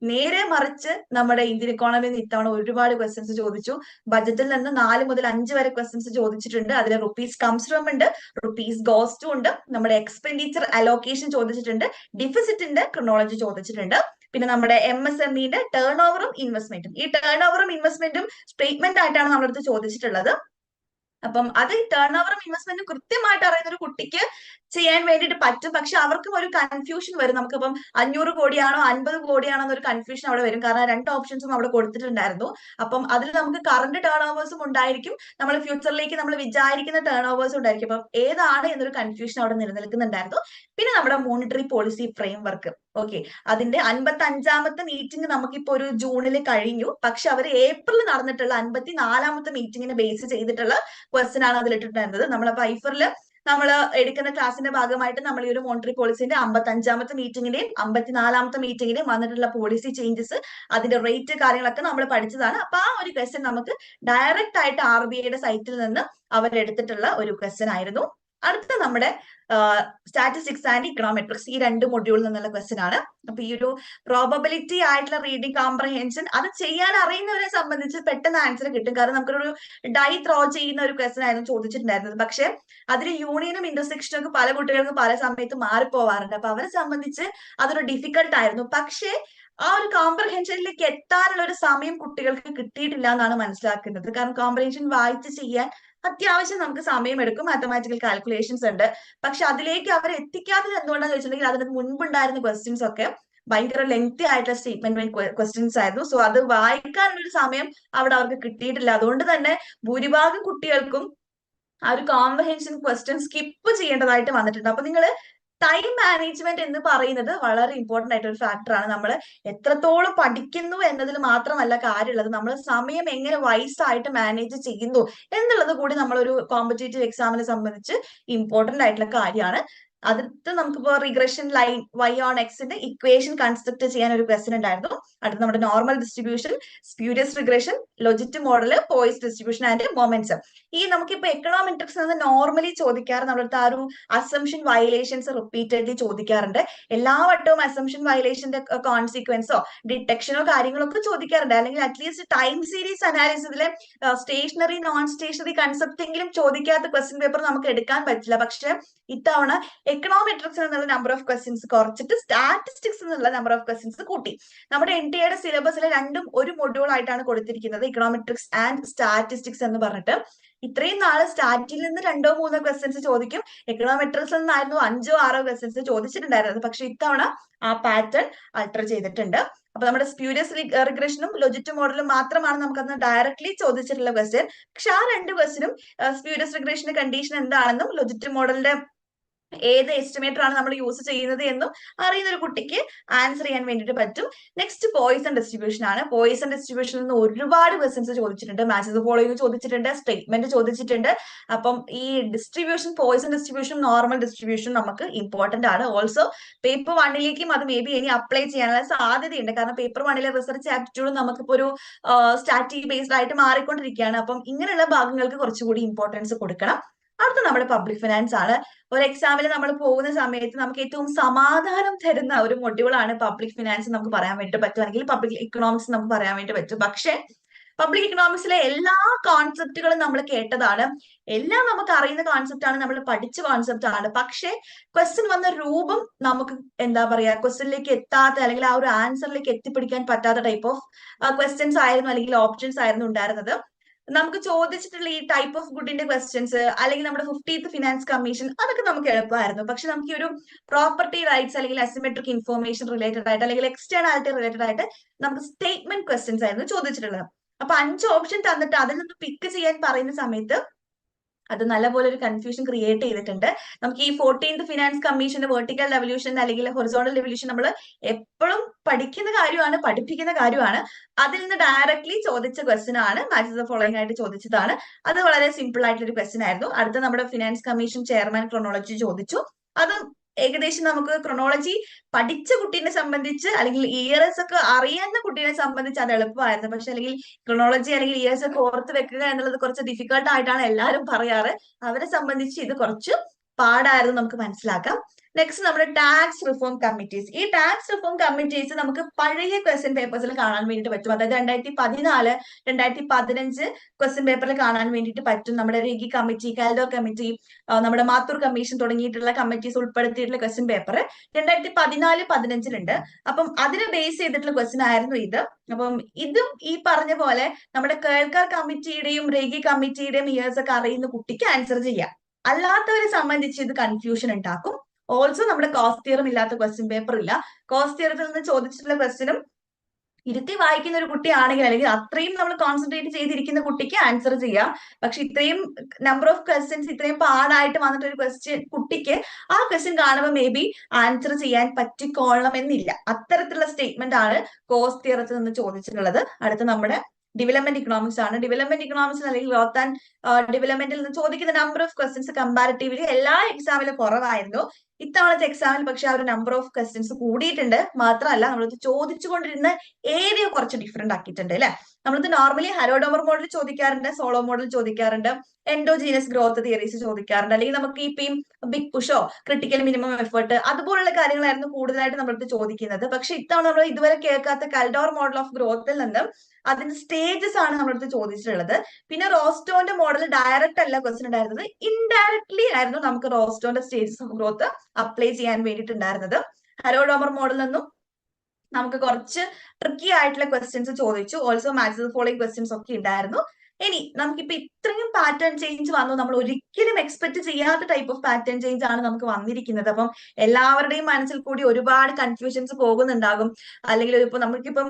നേരെ മറിച്ച് നമ്മുടെ ഇന്ത്യൻ ഇക്കോണമിയിൽ നിന്ന് ഇത്തവണ ഒരുപാട് ക്വസ്റ്റ്യൻസ് ചോദിച്ചു. ബജറ്റിൽ നിന്ന് നാല് മുതൽ അഞ്ച് വരെ ക്വസ്റ്റ്യൻസ് ചോദിച്ചിട്ടുണ്ട്. അതിൽ റുപ്പീസ് കംസ് ഫ്രം ഉണ്ട് റുപ്പീസ് ഗോസ്റ്റും ഉണ്ട് നമ്മുടെ എക്സ്പെൻഡിച്ചർ അലോക്കേഷൻ ചോദിച്ചിട്ടുണ്ട് ഡിഫിസിറ്റിന്റെ ക്രൊണോളജി ചോദിച്ചിട്ടുണ്ട്. പിന്നെ നമ്മുടെ എം എസ് എം ഇന്റെ ടേൺ ഓവറും ഇൻവെസ്റ്റ്മെന്റും ഈ ടേൺ ഓവറും ഇൻവെസ്റ്റ്മെന്റും സ്റ്റേറ്റ്മെന്റ് ആയിട്ടാണ് നമ്മുടെ അടുത്ത് ചോദിച്ചിട്ടുള്ളത്. അപ്പം അത് ടേൺ ഓവറും ഇൻവെസ്റ്റ്മെന്റും കൃത്യമായിട്ട് അറിയുന്ന ഒരു കുട്ടിക്ക് ചെയ്യാൻ വേണ്ടിയിട്ട് പറ്റും. പക്ഷെ അവർക്കും ഒരു കൺഫ്യൂഷൻ വരും. നമുക്കിപ്പം അഞ്ഞൂറ് കോടിയാണോ അൻപത് കോടിയാണോ എന്നൊരു കൺഫ്യൂഷൻ അവിടെ വരും. കാരണം രണ്ട് ഓപ്ഷൻസും അവിടെ കൊടുത്തിട്ടുണ്ടായിരുന്നു. അപ്പം അതിൽ നമുക്ക് കറണ്ട് ടേൺ ഓവേഴ്സും ഉണ്ടായിരിക്കും. നമ്മൾ ഫ്യൂച്ചറിലേക്ക് നമ്മൾ വിചാരിക്കുന്ന ടേൺ ഓവേഴ്സും ഉണ്ടായിരിക്കും. അപ്പം ഏതാണ് എന്നൊരു കൺഫ്യൂഷൻ അവിടെ നിലനിൽക്കുന്നുണ്ടായിരുന്നു. പിന്നെ നമ്മുടെ monetary policy framework okay അതിന്റെ അൻപത്തി അഞ്ചാമത്തെ മീറ്റിംഗ് നമുക്കിപ്പോ ഒരു ജൂണിൽ കഴിഞ്ഞു. പക്ഷെ അവർ ഏപ്രിൽ നടന്നിട്ടുള്ള അൻപത്തി നാലാമത്തെ മീറ്റിംഗിനെ ബേസ് ചെയ്തിട്ടുള്ള ക്വസ്റ്റൻ ആണ് അതിലിട്ടിട്ടുണ്ടായിരുന്നത്. നമ്മളെ പൈഫറിൽ നമ്മൾ എടുക്കുന്ന ക്ലാസിന്റെ ഭാഗമായിട്ട് നമ്മൾ ഈ ഒരു മോണിറ്ററി പോളിസിന്റെ അമ്പത്തി അഞ്ചാമത്തെ മീറ്റിംഗിന്റെയും അമ്പത്തിനാലാമത്തെ മീറ്റിംഗിന്റെയും വന്നിട്ടുള്ള പോളിസി ചേഞ്ചസ് അതിന്റെ റേറ്റ് കാര്യങ്ങളൊക്കെ നമ്മൾ പഠിച്ചതാണ്. അപ്പൊ ആ ഒരു ക്വസ്റ്റ്യൻ നമുക്ക് ഡയറക്റ്റ് ആയിട്ട് ആർ ബി ഐയുടെ സൈറ്റിൽ നിന്ന് അവരെടുത്തിട്ടുള്ള ഒരു ക്വസ്റ്റ്യൻ ആയിരുന്നു. അടുത്ത നമ്മുടെ സ്റ്റാറ്റിസ്റ്റിക്സ് ആൻഡ് ഇക്കണോമെട്രിക്സ് ഈ രണ്ട് മൊഡ്യൂളിൽ നിന്നുള്ള ക്വസ്റ്റ്യൻ ആണ്. അപ്പൊ ഈ ഒരു പ്രോബബിലിറ്റി ആയിട്ടുള്ള റീഡിംഗ് കോംപ്രഹെൻഷൻ അത് ചെയ്യാൻ അറിയുന്നവരെ സംബന്ധിച്ച് പെട്ടെന്ന് ആൻസർ കിട്ടും. കാരണം നമുക്കൊരു ഡൈ ത്രോ ചെയ്യുന്ന ഒരു ക്വസ്റ്റ്യൻ ആയിരുന്നു ചോദിച്ചിട്ടുണ്ടായിരുന്നത്. പക്ഷെ അതിൽ യൂണിയനും ഇന്റർസെക്ഷനും ഒക്കെ പല കുട്ടികൾക്കും പല സമയത്ത് മാറിപ്പോവാറുണ്ട്. അപ്പൊ അവരെ സംബന്ധിച്ച് അതൊരു ഡിഫിക്കൽട്ട് ആയിരുന്നു. പക്ഷേ ആ ഒരു കോംപ്രഹെൻഷനിലേക്ക് എത്താനുള്ള ഒരു സമയം കുട്ടികൾക്ക് കിട്ടിയിട്ടില്ല എന്നാണ് മനസ്സിലാക്കുന്നത്. കാരണം കോംപ്രഹെൻഷൻ വായിച്ച് ചെയ്യാൻ അത്യാവശ്യം നമുക്ക് സമയമെടുക്കും മാത്തമാറ്റിക്കൽ കാൽക്കുലേഷൻസ് ഉണ്ട്. പക്ഷെ അതിലേക്ക് അവർ എത്തിക്കാത്തത് എന്തുകൊണ്ടാന്ന് ചോദിച്ചിട്ടുണ്ടെങ്കിൽ അതിന് മുൻപുണ്ടായിരുന്ന ക്വസ്റ്റ്യൻസ് ഒക്കെ ഭയങ്കര ലെങ്തി ആയിട്ടുള്ള സ്റ്റേറ്റ്മെന്റ് ക്വസ്റ്റ്യൻസ് ആയിരുന്നു. സോ അത് വായിക്കാനുള്ള സമയം അവിടെ അവർക്ക് കിട്ടിയിട്ടില്ല. അതുകൊണ്ട് തന്നെ ഭൂരിഭാഗം കുട്ടികൾക്കും ആ ഒരു കോംപ്രഹെൻഷൻ ക്വസ്റ്റ്യൻ സ്കിപ്പ് ചെയ്യേണ്ടതായിട്ട് വന്നിട്ടുണ്ട്. അപ്പൊ നിങ്ങൾ ടൈം മാനേജ്മെന്റ് എന്ന് പറയുന്നത് വളരെ ഇമ്പോർട്ടന്റ് ആയിട്ട് ഒരു ഫാക്ടറാണ് നമ്മൾ എത്രത്തോളം പഠിക്കുന്നു എന്നതിൽ മാത്രമല്ല കാര്യമുള്ളത്. നമ്മൾ സമയം എങ്ങനെ വൈസായിട്ട് മാനേജ് ചെയ്യുന്നു എന്നുള്ളത് കൂടി നമ്മളൊരു കോമ്പറ്റേറ്റീവ് എക്സാമിനെ സംബന്ധിച്ച് ഇമ്പോർട്ടന്റ് ആയിട്ടുള്ള കാര്യമാണ്. അടുത്ത് നമുക്കിപ്പോ റിഗ്രഷൻ ലൈൻ വൈ ഓൺ എക്സിന്റെ ഇക്വേഷൻ കൺസ്ട്രക്ട് ചെയ്യാൻ ഒരു ക്വസ്റ്റൻ ഉണ്ടായിരുന്നു. അടുത്ത് നമ്മുടെ normal distribution spurious regression logit model Poisson distribution and moments ഈ നമുക്കിപ്പോ എക്കണോമെട്രിക്സ് നിന്ന് നോർമലി ചോദിക്കാറ് നമ്മുടെ ആ ഒരു അസംഷൻ വയലേഷൻസ് റിപ്പീറ്റഡ്ലി ചോദിക്കാറുണ്ട്. എല്ലാ വട്ടവും അസംഷൻ വയലേഷന്റെ കോൺസിക്വൻസോ ഡിറ്റക്ഷനോ കാര്യങ്ങളൊക്കെ ചോദിക്കാറുണ്ട്. അല്ലെങ്കിൽ അറ്റ്ലീസ്റ്റ് ടൈം സീരീസ് അനാലിസിസിലെ സ്റ്റേഷനറി നോൺ സ്റ്റേഷനറി കൺസെപ്റ്റ് എങ്കിലും ചോദിക്കാത്ത ക്വസ്റ്റ്യൻ പേപ്പർ നമുക്ക് എടുക്കാൻ പറ്റില്ല. പക്ഷെ ഇത്തവണ എക്കണോമെട്രിക്സ് എന്നുള്ള നമ്പർ ഓഫ് ക്വസ്റ്റ്യൻസ് കുറച്ചിട്ട് സ്റ്റാറ്റിസ്റ്റിക്സ് എന്നുള്ള നമ്പർ ഓഫ് ക്വസ്റ്റ്യൻസ് കൂട്ടി. നമ്മുടെ എൻ ടി എയുടെ സിലബസിൽ രണ്ടും ഒരു മൊഡ്യൂൾ ആയിട്ടാണ് കൊടുത്തിരിക്കുന്നത് ഇക്കണോമെട്രിക്സ് ആൻഡ് സ്റ്റാറ്റിസ്റ്റിക്സ് എന്ന് പറഞ്ഞിട്ട്. ഇത്രയും നാൾ സ്റ്റാറ്റിൽ നിന്ന് രണ്ടോ മൂന്നോ ക്വസ്റ്റ്യൻസ് ചോദിക്കും. എക്കണോമെട്രിക്സിൽ നിന്നായിരുന്നു അഞ്ചോ ആറോ ക്വസ്റ്റ്യൻസ് ചോദിച്ചിട്ടുണ്ടായിരുന്നത്. പക്ഷെ ഇത്തവണ ആ പാറ്റേൺ അൾട്ടർ ചെയ്തിട്ടുണ്ട്. അപ്പൊ നമ്മുടെ സ്പ്യൂരിയസ് റിഗ്രഷനും ലോജിറ്റ് മോഡലും മാത്രമാണ് നമുക്കന്ന് ഡയറക്ട്ലി ചോദിച്ചിട്ടുള്ള ക്വസ്റ്റ്യൻ പക്ഷെ ആ രണ്ട് ക്വസ്റ്റ്യനും സ്പ്യൂരിയസ് റിഗ്രഷന്റെ കണ്ടീഷൻ എന്താണെന്നും ലോജിറ്റ് മോഡലിന്റെ ഏത് എസ്റ്റിമേറ്റർ ആണ് നമ്മൾ യൂസ് ചെയ്യുന്നത് എന്നും അറിയുന്ന ഒരു കുട്ടിക്ക് ആൻസർ ചെയ്യാൻ വേണ്ടിയിട്ട് പറ്റും. നെക്സ്റ്റ് പോയിസൺ ഡിസ്ട്രിബ്യൂഷൻ ആണ്. പോയിസൺ ഡിസ്ട്രിബ്യൂഷനിൽ നിന്ന് ഒരുപാട് ക്വസ്റ്റൻസ് ചോദിച്ചിട്ടുണ്ട്. മാച്ചസ് ഫോളോയിങ് ചോദിച്ചിട്ടുണ്ട്. സ്റ്റേറ്റ്മെന്റ് ചോദിച്ചിട്ടുണ്ട്. അപ്പം ഈ distribution Poisson distribution normal distribution നമുക്ക് ഇമ്പോർട്ടന്റ് ആണ്. ഓൾസോ പേപ്പർ വണ്ണിലേക്കും അത് മേ ബി ഇനി അപ്ലൈ ചെയ്യാനുള്ള സാധ്യതയുണ്ട്. കാരണം പേപ്പർ വണ്ണിലെ റിസർച്ച് ആപ്റ്റിറ്റ്യൂഡ് നമുക്കിപ്പോ ഒരു സ്റ്റാറ്റിക് ബേസ്ഡ് ആയിട്ട് മാറിക്കൊണ്ടിരിക്കുകയാണ്. അപ്പം ഇങ്ങനെയുള്ള ഭാഗങ്ങൾക്ക് കുറച്ചുകൂടി ഇമ്പോർട്ടൻസ് കൊടുക്കണം. അടുത്ത നമ്മുടെ പബ്ലിക് ഫിനാൻസ് ആണ്. ഒരു എക്സാമിൽ നമ്മൾ പോകുന്ന സമയത്ത് നമുക്ക് ഏറ്റവും സമാധാനം തരുന്ന ഒരു മൊഡ്യൂളാണ് പബ്ലിക് ഫിനാൻസ് നമുക്ക് പറയാൻ വേണ്ടി പറ്റും അല്ലെങ്കിൽ പബ്ലിക് ഇക്കണോമിക്സ് നമുക്ക് പറയാൻ വേണ്ടി പറ്റും. പക്ഷേ പബ്ലിക് ഇക്കണോമിക്സിലെ എല്ലാ കോൺസെപ്റ്റുകളും നമ്മൾ കേട്ടതാണ്. എല്ലാം നമുക്ക് അറിയുന്ന കോൺസെപ്റ്റ് ആണ് നമ്മൾ പഠിച്ച കോൺസെപ്റ്റ് ആണ്. പക്ഷേ ക്വസ്റ്റ്യൻ വന്ന രൂപം നമുക്ക് എന്താ പറയാ ക്വസ്റ്റ്യനിലേക്ക് എത്താത്ത അല്ലെങ്കിൽ ആ ഒരു ആൻസറിലേക്ക് എത്തിപ്പിടിക്കാൻ പറ്റാത്ത ടൈപ്പ് ഓഫ് ക്വസ്റ്റ്യൻസ് ആയിരുന്നു അല്ലെങ്കിൽ ഓപ്ഷൻസ് ആയിരുന്നു ഉണ്ടായിരുന്നത്. നമുക്ക് ചോദിച്ചിട്ടുള്ള ഈ ടൈപ്പ് ഓഫ് ഗുഡിന്റെ ക്വസ്റ്റ്യൻസ് അല്ലെങ്കിൽ നമ്മുടെ ഫിഫ്റ്റീത്ത് ഫിനാൻസ് കമ്മീഷൻ അതൊക്കെ നമുക്ക് എളുപ്പമായിരുന്നു. പക്ഷെ നമുക്ക് ഈ ഒരു പ്രോപ്പർട്ടി റൈറ്റ്സ് അല്ലെങ്കിൽ അസിമെട്രിക് ഇൻഫോർമേഷൻ റിലേറ്റഡ് ആയിട്ട് അല്ലെങ്കിൽ എക്സ്റ്റേണാലിറ്റി റിലേറ്റഡ് ആയിട്ട് നമുക്ക് സ്റ്റേറ്റ്മെന്റ് ക്വസ്റ്റ്യൻസ് ആയിരുന്നു ചോദിച്ചിട്ടുള്ളത്. അപ്പൊ അഞ്ച് ഓപ്ഷൻ തന്നിട്ട് അതിൽ നിന്ന് പിക്ക് ചെയ്യാൻ പറയുന്ന സമയത്ത് അത് നല്ലപോലെ ഒരു കൺഫ്യൂഷൻ ക്രിയേറ്റ് ചെയ്തിട്ടുണ്ട്. നമുക്ക് ഈ ഫോർട്ടീൻത് ഫിനാൻസ് കമ്മീഷന്റെ വെർട്ടിക്കൽ റെവല്യൂഷൻ അല്ലെങ്കിൽ ഹൊറിസോണൽ റെവല്യൂഷൻ നമ്മൾ എപ്പോഴും പഠിക്കുന്ന കാര്യമാണ് പഠിപ്പിക്കുന്ന കാര്യമാണ്. അതിൽ നിന്ന് ഡയറക്ട്ലി ചോദിച്ച ക്വസ്റ്റൻ ആണ് മാച്ച് ദ ഫോളോയിങ് ആയിട്ട് ചോദിച്ചതാണ്. അത് വളരെ സിമ്പിൾ ആയിട്ടുള്ള ഒരു ക്വസ്റ്റൻ ആയിരുന്നു. അടുത്ത നമ്മുടെ ഫിനാൻസ് കമ്മീഷൻ ചെയർമാൻ ക്രോണോളജി ചോദിച്ചു. അത് ഏകദേശം നമുക്ക് ക്രൊണോളജി പഠിച്ച കുട്ടീനെ സംബന്ധിച്ച് അല്ലെങ്കിൽ ഇയർസ് ഒക്കെ അറിയുന്ന കുട്ടീനെ സംബന്ധിച്ച് അത് എളുപ്പമായിരുന്നു പക്ഷെ അല്ലെങ്കിൽ ക്രൊണോളജി അല്ലെങ്കിൽ ഇയേഴ്സ് ഒക്കെ ഓർത്ത് വെക്കുക എന്നുള്ളത് കുറച്ച് ഡിഫിക്കൽട്ട് ആയിട്ടാണ് എല്ലാവരും പറയാറ്. അവരെ സംബന്ധിച്ച് ഇത് കുറച്ച് പാടായിരുന്നു നമുക്ക് മനസ്സിലാക്കാം. നെക്സ്റ്റ് നമ്മുടെ ടാക്സ് റിഫോം കമ്മിറ്റീസ് ഈ ടാക്സ് റിഫോം കമ്മിറ്റീസ് നമുക്ക് പഴയ ക്വസ്റ്റ്യൻ പേപ്പേഴ്സിൽ കാണാൻ വേണ്ടിയിട്ട് പറ്റും. അതായത് രണ്ടായിരത്തി പതിനാല് രണ്ടായിരത്തി പതിനഞ്ച് ക്വസ്റ്റ്യൻ പേപ്പറിൽ കാണാൻ വേണ്ടിയിട്ട് പറ്റും. നമ്മുടെ റെഗി കമ്മിറ്റി കാൽഡോ കമ്മിറ്റി നമ്മുടെ മാത്തൂർ കമ്മീഷൻ തുടങ്ങിയിട്ടുള്ള കമ്മിറ്റീസ് ഉൾപ്പെടുത്തിയിട്ടുള്ള ക്വസ്റ്റ്യൻ പേപ്പർ രണ്ടായിരത്തി പതിനാല് പതിനഞ്ചിലുണ്ട്. അപ്പം അതിനെ ബേസ് ചെയ്തിട്ടുള്ള ക്വസ്റ്റ്യൻ ആയിരുന്നു ഇത്. അപ്പം ഇതും ഈ പറഞ്ഞ പോലെ നമ്മുടെ കേൾക്കാർ കമ്മിറ്റിയുടെയും റേഗി കമ്മിറ്റിയുടെയും ഇയേഴ്സ് ഒക്കെ അറിയുന്ന കുട്ടിക്ക് ആൻസർ ചെയ്യാം. അല്ലാത്തവരെ സംബന്ധിച്ച് ഇത് കൺഫ്യൂഷൻ ഉണ്ടാക്കും. ഓൾസോ നമ്മുടെ കോസ്റ്റ് തിയറും ഇല്ലാത്ത ക്വസ്റ്റ്യൻ പേപ്പർ ഇല്ല. കോസ്റ്റ് തിയറത്തിൽ നിന്ന് ചോദിച്ചിട്ടുള്ള ക്വസ്റ്റ്യനും ഇരുത്തി വായിക്കുന്ന ഒരു കുട്ടിയാണെങ്കിൽ അല്ലെങ്കിൽ അത്രയും നമ്മൾ കോൺസെൻട്രേറ്റ് ചെയ്തിരിക്കുന്ന കുട്ടിക്ക് ആൻസർ ചെയ്യാം. പക്ഷെ ഇത്രയും നമ്പർ ഓഫ് ക്വസ്റ്റ്യൻസ് ഇത്രയും പാടായിട്ട് വന്നിട്ട് ഒരു ക്വസ്റ്റ്യൻ കുട്ടിക്ക് ആ ക്വസ്റ്റ്യൻ കാണുമ്പോൾ മേ ബി ആൻസർ ചെയ്യാൻ പറ്റിക്കോളണമെന്നില്ല. അത്തരത്തിലുള്ള സ്റ്റേറ്റ്മെന്റ് ആണ് കോസ്റ്റ് തിയറത്തിൽ നിന്ന് ചോദിച്ചിട്ടുള്ളത്. അടുത്ത നമ്മുടെ ഡെവലപ്മെന്റ് ഇക്കണോമിക്സ് ആണ്. ഡെവലപ്മെന്റ് ഇക്കണോമിക്സ് അല്ലെങ്കിൽ ഗ്രോത്ത് ആൻഡ് ഡെവലപ്മെന്റിൽ നിന്ന് ചോദിക്കുന്ന നമ്പർ ഓഫ് ക്വസ്റ്റ്യൻസ് കമ്പാരിറ്റീവ്ലി എല്ലാ എക്സാമിലും കുറവായിരുന്നു. ഇത്തവണത്തെ എക്സാമിൽ പക്ഷെ ആ ഒരു നമ്പർ ഓഫ് ക്വസ്റ്റ്യൻസ് കൂടിയിട്ടുണ്ട്. മാത്രമല്ല നമ്മളത് ചോദിച്ചുകൊണ്ടിരുന്ന ഏരിയ കുറച്ച് ഡിഫറെന്റ് ആക്കിയിട്ടുണ്ട് അല്ലെ? നമ്മളത് നോർമലി ഹരോഡോമർ മോഡൽ ചോദിക്കാറുണ്ട് സോളോ മോഡൽ ചോദിക്കാറുണ്ട് എൻഡോജീനസ് ഗ്രോത്ത് തിയറീസ് ചോദിക്കാറുണ്ട് അല്ലെങ്കിൽ നമുക്ക് ഇപ്പം ബിഗ് പുഷോ ക്രിട്ടിക്കൽ മിനിമം എഫേർട്ട് അതുപോലുള്ള കാര്യങ്ങളായിരുന്നു കൂടുതലായിട്ട് നമ്മളിത് ചോദിക്കുന്നത്. പക്ഷെ ഇത്തവണ നമ്മൾ ഇതുവരെ കേൾക്കാത്ത കൽഡോർ മോഡൽ ഓഫ് ഗ്രോത്തിൽ നിന്ന് അതിന്റെ സ്റ്റേജസ് ആണ് നമ്മളടുത്ത് ചോദിച്ചിട്ടുള്ളത്. പിന്നെ റോസ്റ്റോന്റെ മോഡൽ ഡയറക്റ്റ് അല്ല ക്വസ്റ്റൻ ഉണ്ടായിരുന്നത്. ഇൻഡയറക്ട്ലി ആയിരുന്നു നമുക്ക് റോസ്റ്റോന്റെ സ്റ്റേജസ് ഓഫ് ഗ്രോത്ത് അപ്ലൈ ചെയ്യാൻ വേണ്ടിയിട്ടുണ്ടായിരുന്നത്. ഹരോഡോമർ മോഡൽ നിന്നും നമുക്ക് കുറച്ച് ട്രിക്കി ആയിട്ടുള്ള ക്വസ്റ്റ്യൻസ് ചോദിച്ചു. ഓൾസോ മാത്സ് ഫോളോയിങ് ക്വസ്റ്റ്യൻസ് ഒക്കെ ഉണ്ടായിരുന്നു ഇനി നമുക്കിപ്പോ ഇത്രയും പാറ്റേൺ ചേഞ്ച് വന്നു. നമ്മൾ ഒരിക്കലും എക്സ്പെക്ട് ചെയ്യാത്ത ടൈപ്പ് ഓഫ് പാറ്റേൺ ചേഞ്ച് ആണ് നമുക്ക് വന്നിരിക്കുന്നത്. അപ്പം എല്ലാവരുടെയും മനസ്സിൽ കൂടി ഒരുപാട് കൺഫ്യൂഷൻസ് പോകുന്നുണ്ടാകും. അല്ലെങ്കിൽ ഇപ്പൊ നമുക്കിപ്പം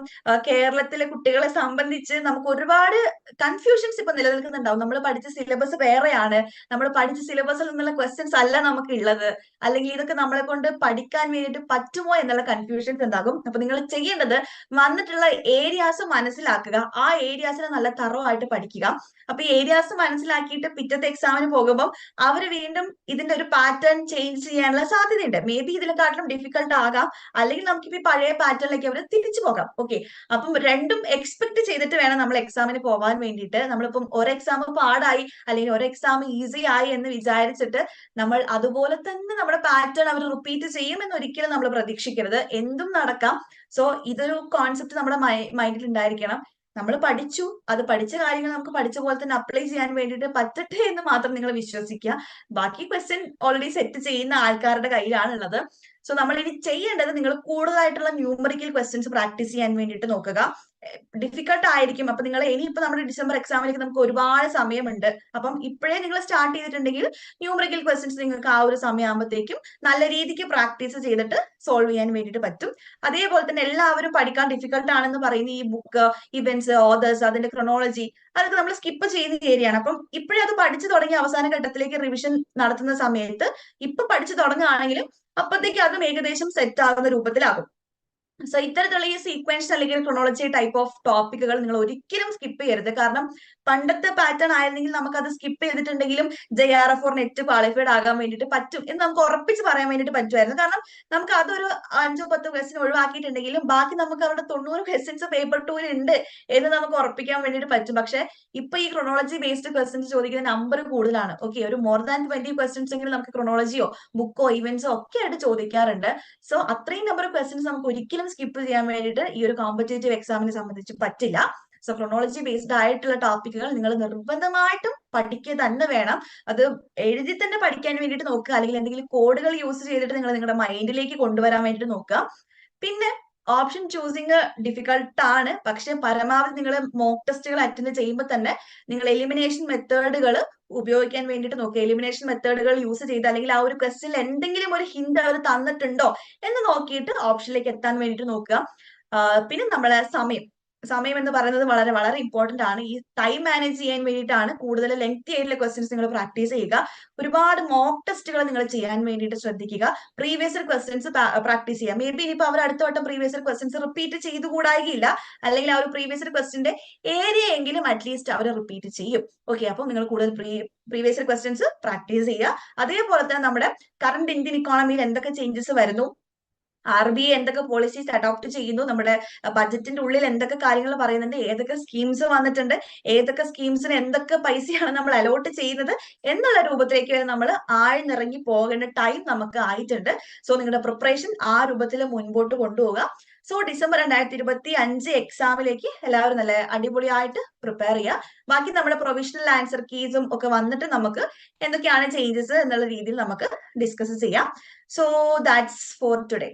കേരളത്തിലെ കുട്ടികളെ സംബന്ധിച്ച് നമുക്ക് ഒരുപാട് കൺഫ്യൂഷൻസ് ഇപ്പൊ നിലനിൽക്കുന്നുണ്ടാവും. നമ്മൾ പഠിച്ച സിലബസ് വേറെയാണ്. നമ്മൾ പഠിച്ച സിലബസിൽ നിന്നുള്ള ക്വസ്റ്റ്യൻസ് അല്ല നമുക്ക് ഉള്ളത് അല്ലെങ്കിൽ ഇതൊക്കെ നമ്മളെ കൊണ്ട് പഠിക്കാൻ വേണ്ടിയിട്ട് പറ്റുമോ എന്നുള്ള കൺഫ്യൂഷൻസ് ഉണ്ടാകും. അപ്പൊ നിങ്ങൾ ചെയ്യേണ്ടത് വന്നിട്ടുള്ള ഏരിയാസ് മനസ്സിലാക്കുക. ആ ഏരിയാസിനെ നല്ല തറവായിട്ട് പഠിക്കുക. അപ്പൊ ഈ ഏരിയാസ് മനസ്സിലാക്കിയിട്ട് പിറ്റത്തെ എക്സാമിന് പോകുമ്പോൾ അവർ വീണ്ടും ഇതിന്റെ ഒരു പാറ്റേൺ ചേഞ്ച് ചെയ്യാനുള്ള സാധ്യതയുണ്ട്. മേ ബി ഇതിനെക്കാട്ടിലും ഡിഫിക്കൽട്ട് ആകാം. അല്ലെങ്കിൽ നമുക്ക് നമുക്കിപ്പോ പഴയ പാറ്റേണിലേക്ക് അവർ തിരിച്ചു പോകാം. ഓക്കെ അപ്പം രണ്ടും എക്സ്പെക്ട് ചെയ്തിട്ട് വേണം നമ്മൾ എക്സാമിന് പോകാൻ വേണ്ടിയിട്ട്. നമ്മളിപ്പം ഒരു എക്സാം പാടായി അല്ലെങ്കിൽ ഒരു എക്സാം ഈസി ആയി എന്ന് വിചാരിച്ചിട്ട് നമ്മൾ അതുപോലെ തന്നെ നമ്മുടെ പാറ്റേൺ അവർ റിപ്പീറ്റ് ചെയ്യും എന്ന് ഒരിക്കലും നമ്മൾ പ്രതീക്ഷിക്കരുത്. എന്തും നടക്കാം. സോ ഇതൊരു കോൺസെപ്റ്റ് നമ്മുടെ മൈൻഡിൽ ഉണ്ടായിരിക്കണം. നമ്മൾ പഠിച്ചു. അത് പഠിച്ച കാര്യങ്ങൾ നമുക്ക് പഠിച്ച പോലെ തന്നെ അപ്ലൈ ചെയ്യാൻ വേണ്ടിയിട്ട് പറ്റട്ടെ എന്ന് മാത്രം നിങ്ങൾ വിശ്വസിക്കുക. ബാക്കി ക്വസ്റ്റ്യൻ ഓൾറെഡി സെറ്റ് ചെയ്യുന്ന ആൾക്കാരുടെ കയ്യിലാണുള്ളത്. സോ നമ്മൾ ഇനി ചെയ്യേണ്ടത് നിങ്ങൾ കൂടുതലായിട്ടുള്ള ന്യൂമറിക്കൽ ക്വസ്റ്റ്യൻസ് പ്രാക്ടീസ് ചെയ്യാൻ വേണ്ടിയിട്ട് നോക്കുക. ഡിഫിക്കൽട്ട് ആയിരിക്കും. അപ്പൊ നിങ്ങൾ ഇനി ഇനിയിപ്പോ നമ്മുടെ ഡിസംബർ എക്സാമിലേക്ക് നമുക്ക് ഒരുപാട് സമയമുണ്ട്. അപ്പം ഇപ്പോഴേ നിങ്ങൾ സ്റ്റാർട്ട് ചെയ്തിട്ടുണ്ടെങ്കിൽ ന്യൂമറിക്കൽ ക്വസ്റ്റ്യൻസ് നിങ്ങൾക്ക് ആ ഒരു സമയമാകുമ്പോഴത്തേക്കും നല്ല രീതിക്ക് പ്രാക്ടീസ് ചെയ്തിട്ട് സോൾവ് ചെയ്യാൻ വേണ്ടിയിട്ട് പറ്റും. അതേപോലെ തന്നെ എല്ലാവരും പഠിക്കാൻ ഡിഫിക്കൽട്ട് ആണെന്ന് പറയുന്ന ഈ ബുക്ക് ഇവന്റ്സ് ഓതേഴ്സ് അതിന്റെ ക്രൊണോളജി അതൊക്കെ നമ്മൾ സ്കിപ്പ് ചെയ്യുന്ന ഏരിയയാണ് അപ്പം ഇപ്പോഴേ അത് പഠിച്ചു തുടങ്ങി അവസാന ഘട്ടത്തിലേക്ക് റിവിഷൻ നടത്തുന്ന സമയത്ത് ഇപ്പൊ പഠിച്ചു തുടങ്ങുകയാണെങ്കിലും അപ്പത്തേക്ക് അതും ഏകദേശം സെറ്റ് ആകുന്ന രൂപത്തിലാകും. സോ ഇത്തരത്തിലുള്ള ഈ സീക്വൻസ് അല്ലെങ്കിൽ ക്രോണോളജി ടൈപ്പ് ഓഫ് ടോപ്പിക്കുകൾ നിങ്ങൾ ഒരിക്കലും സ്കിപ്പ് ചെയ്യരുത്. കാരണം പണ്ടത്തെ പാറ്റേൺ ആയിരുന്നെങ്കിൽ നമുക്ക് അത് സ്കിപ്പ് ചെയ്തിട്ടുണ്ടെങ്കിലും J R F or NET qualified ആകാൻ വേണ്ടിയിട്ട് പറ്റും എന്ന് നമുക്ക് ഉറപ്പിച്ച് പറയാൻ വേണ്ടിയിട്ട് പറ്റുമായിരുന്നു. കാരണം നമുക്ക് അതൊരു അഞ്ചോ പത്തോ ക്വസ്റ്റ്യൻ ഒഴിവാക്കിയിട്ടുണ്ടെങ്കിലും ബാക്കി നമുക്ക് അവരുടെ തൊണ്ണൂറ് ക്വസ്റ്റ്യൻസ് പേപ്പർ ടൂവിൽ ഉണ്ട് എന്ന് നമുക്ക് ഉറപ്പിക്കാൻ വേണ്ടിയിട്ട് പറ്റും. പക്ഷെ ഇപ്പൊ ഈ ക്രോണോളജി ബേസ്ഡ് ക്വസ്റ്റ്യൻസ് ചോദിക്കുന്ന നമ്പർ കൂടുതലാണ്. ഓക്കെ ഒരു മോർ ദാൻ ട്വന്റി ക്വസ്റ്റ്യൻസ് എങ്കിലും നമുക്ക് ക്രോണോളജിയോ ബുക്കോ ഇവന്റ്സോ ഒക്കെ ആയിട്ട് ചോദിക്കാറുണ്ട്. സോ അത്രയും നമ്പർ ക്വസ്റ്റ്യൻസ് നമുക്ക് ഒരിക്കലും സ്കിപ്പ് ചെയ്യാൻ വേണ്ടിയിട്ട് ഈ ഒരു കോമ്പറ്റേറ്റീവ് എക്സാമിനെ സംബന്ധിച്ച് പറ്റില്ല. സോ ക്രോണോളജി ബേസ്ഡ് ആയിട്ടുള്ള ടോപ്പിക്കുകൾ നിങ്ങൾ നിർബന്ധമായിട്ടും പഠിക്കുക തന്നെ വേണം. അത് എഴുതി തന്നെ പഠിക്കാൻ വേണ്ടിയിട്ട് നോക്കുക. അല്ലെങ്കിൽ എന്തെങ്കിലും കോഡുകൾ യൂസ് ചെയ്തിട്ട് നിങ്ങൾ നിങ്ങളുടെ മൈൻഡിലേക്ക് കൊണ്ടുവരാൻ വേണ്ടിയിട്ട് നോക്കുക. പിന്നെ ഓപ്ഷൻ ചൂസിങ് ഡിഫിക്കൾട്ട് ആണ്. പക്ഷെ പരമാവധി നിങ്ങൾ മോക്ക് ടെസ്റ്റുകൾ അറ്റൻഡ് ചെയ്യുമ്പോൾ തന്നെ നിങ്ങൾ എലിമിനേഷൻ മെത്തേഡുകൾ ഉപയോഗിക്കാൻ വേണ്ടിട്ട് നോക്കുക. എലിമിനേഷൻ മെത്തേഡുകൾ യൂസ് ചെയ്ത് അല്ലെങ്കിൽ ആ ഒരു ക്വസ്റ്റിൽ എന്തെങ്കിലും ഒരു ഹിന്റ് അവർ തന്നിട്ടുണ്ടോ എന്ന് നോക്കിയിട്ട് ഓപ്ഷനിലേക്ക് എത്താൻ വേണ്ടിട്ട് നോക്കുക. പിന്നെ നമ്മളെ സമയം. സമയം എന്ന് പറയുന്നത് വളരെ വളരെ ഇമ്പോർട്ടന്റ് ആണ്. ഈ ടൈം മാനേജ് ചെയ്യാൻ വേണ്ടിയിട്ടാണ് കൂടുതൽ ലെങ്തി ആയിട്ടുള്ള ക്വസ്റ്റ്യൻസ് നിങ്ങൾ പ്രാക്ടീസ് ചെയ്യുക. ഒരുപാട് മോക്ക് ടെസ്റ്റുകൾ നിങ്ങൾ ചെയ്യാൻ വേണ്ടിയിട്ട് ശ്രദ്ധിക്കുക. പ്രീവിയസ് ക്വസ്റ്റ്യൻസ് പ്രാക്ടീസ് ചെയ്യുക. മേ ബി ഇനിയിപ്പോൾ അവർ അടുത്ത വട്ടം പ്രീവിയസ് ക്വസ്റ്റ്യൻസ് റിപ്പീറ്റ് ചെയ്തു കൂടായില്ല അല്ലെങ്കിൽ ആ ഒരു പ്രീവിയസ് ക്വസ്റ്റ്യന്റെ ഏരിയ എങ്കിലും അറ്റ്ലീസ്റ്റ് അവർ റിപ്പീറ്റ് ചെയ്യും. ഓക്കെ അപ്പോൾ നിങ്ങൾ കൂടുതൽ പ്രീ പ്രീവിയസ് ക്വസ്റ്റ്യൻസ് പ്രാക്ടീസ് ചെയ്യുക. അതേപോലെ തന്നെ നമ്മുടെ കറണ്ട് ഇന്ത്യൻ ഇക്കോണമിയിൽ എന്തൊക്കെ ചേഞ്ചസ് വരുന്നു? ആർ ബി ഐ എന്തൊക്കെ പോളിസീസ് അഡോപ്റ്റ് ചെയ്യുന്നു നമ്മുടെ ബജറ്റിന്റെ ഉള്ളിൽ എന്തൊക്കെ കാര്യങ്ങൾ പറയുന്നുണ്ട് ഏതൊക്കെ സ്കീംസ് വന്നിട്ടുണ്ട് ഏതൊക്കെ സ്കീംസിന് എന്തൊക്കെ പൈസയാണ് നമ്മൾ അലോട്ട് ചെയ്യുന്നത് എന്നുള്ള രൂപത്തിലേക്ക് വരെ നമ്മൾ ആഴ്ന്നിറങ്ങി പോകേണ്ട ടൈം നമുക്ക് ആയിട്ടുണ്ട്. സോ നിങ്ങളുടെ പ്രിപ്പറേഷൻ ആ രൂപത്തിൽ മുൻപോട്ട് കൊണ്ടുപോകാം സോ ഡിസംബർ രണ്ടായിരത്തി ഇരുപത്തി അഞ്ച് എക്സാമിലേക്ക് എല്ലാവരും നല്ല അടിപൊളിയായിട്ട് പ്രിപ്പയർ ചെയ്യുക. ബാക്കി നമ്മുടെ പ്രൊവിഷണൽ ആൻസർ കീസും ഒക്കെ വന്നിട്ട് നമുക്ക് എന്തൊക്കെയാണ് ചേഞ്ചസ് എന്നുള്ള രീതിയിൽ നമുക്ക് ഡിസ്കസ് ചെയ്യാം. So that's for today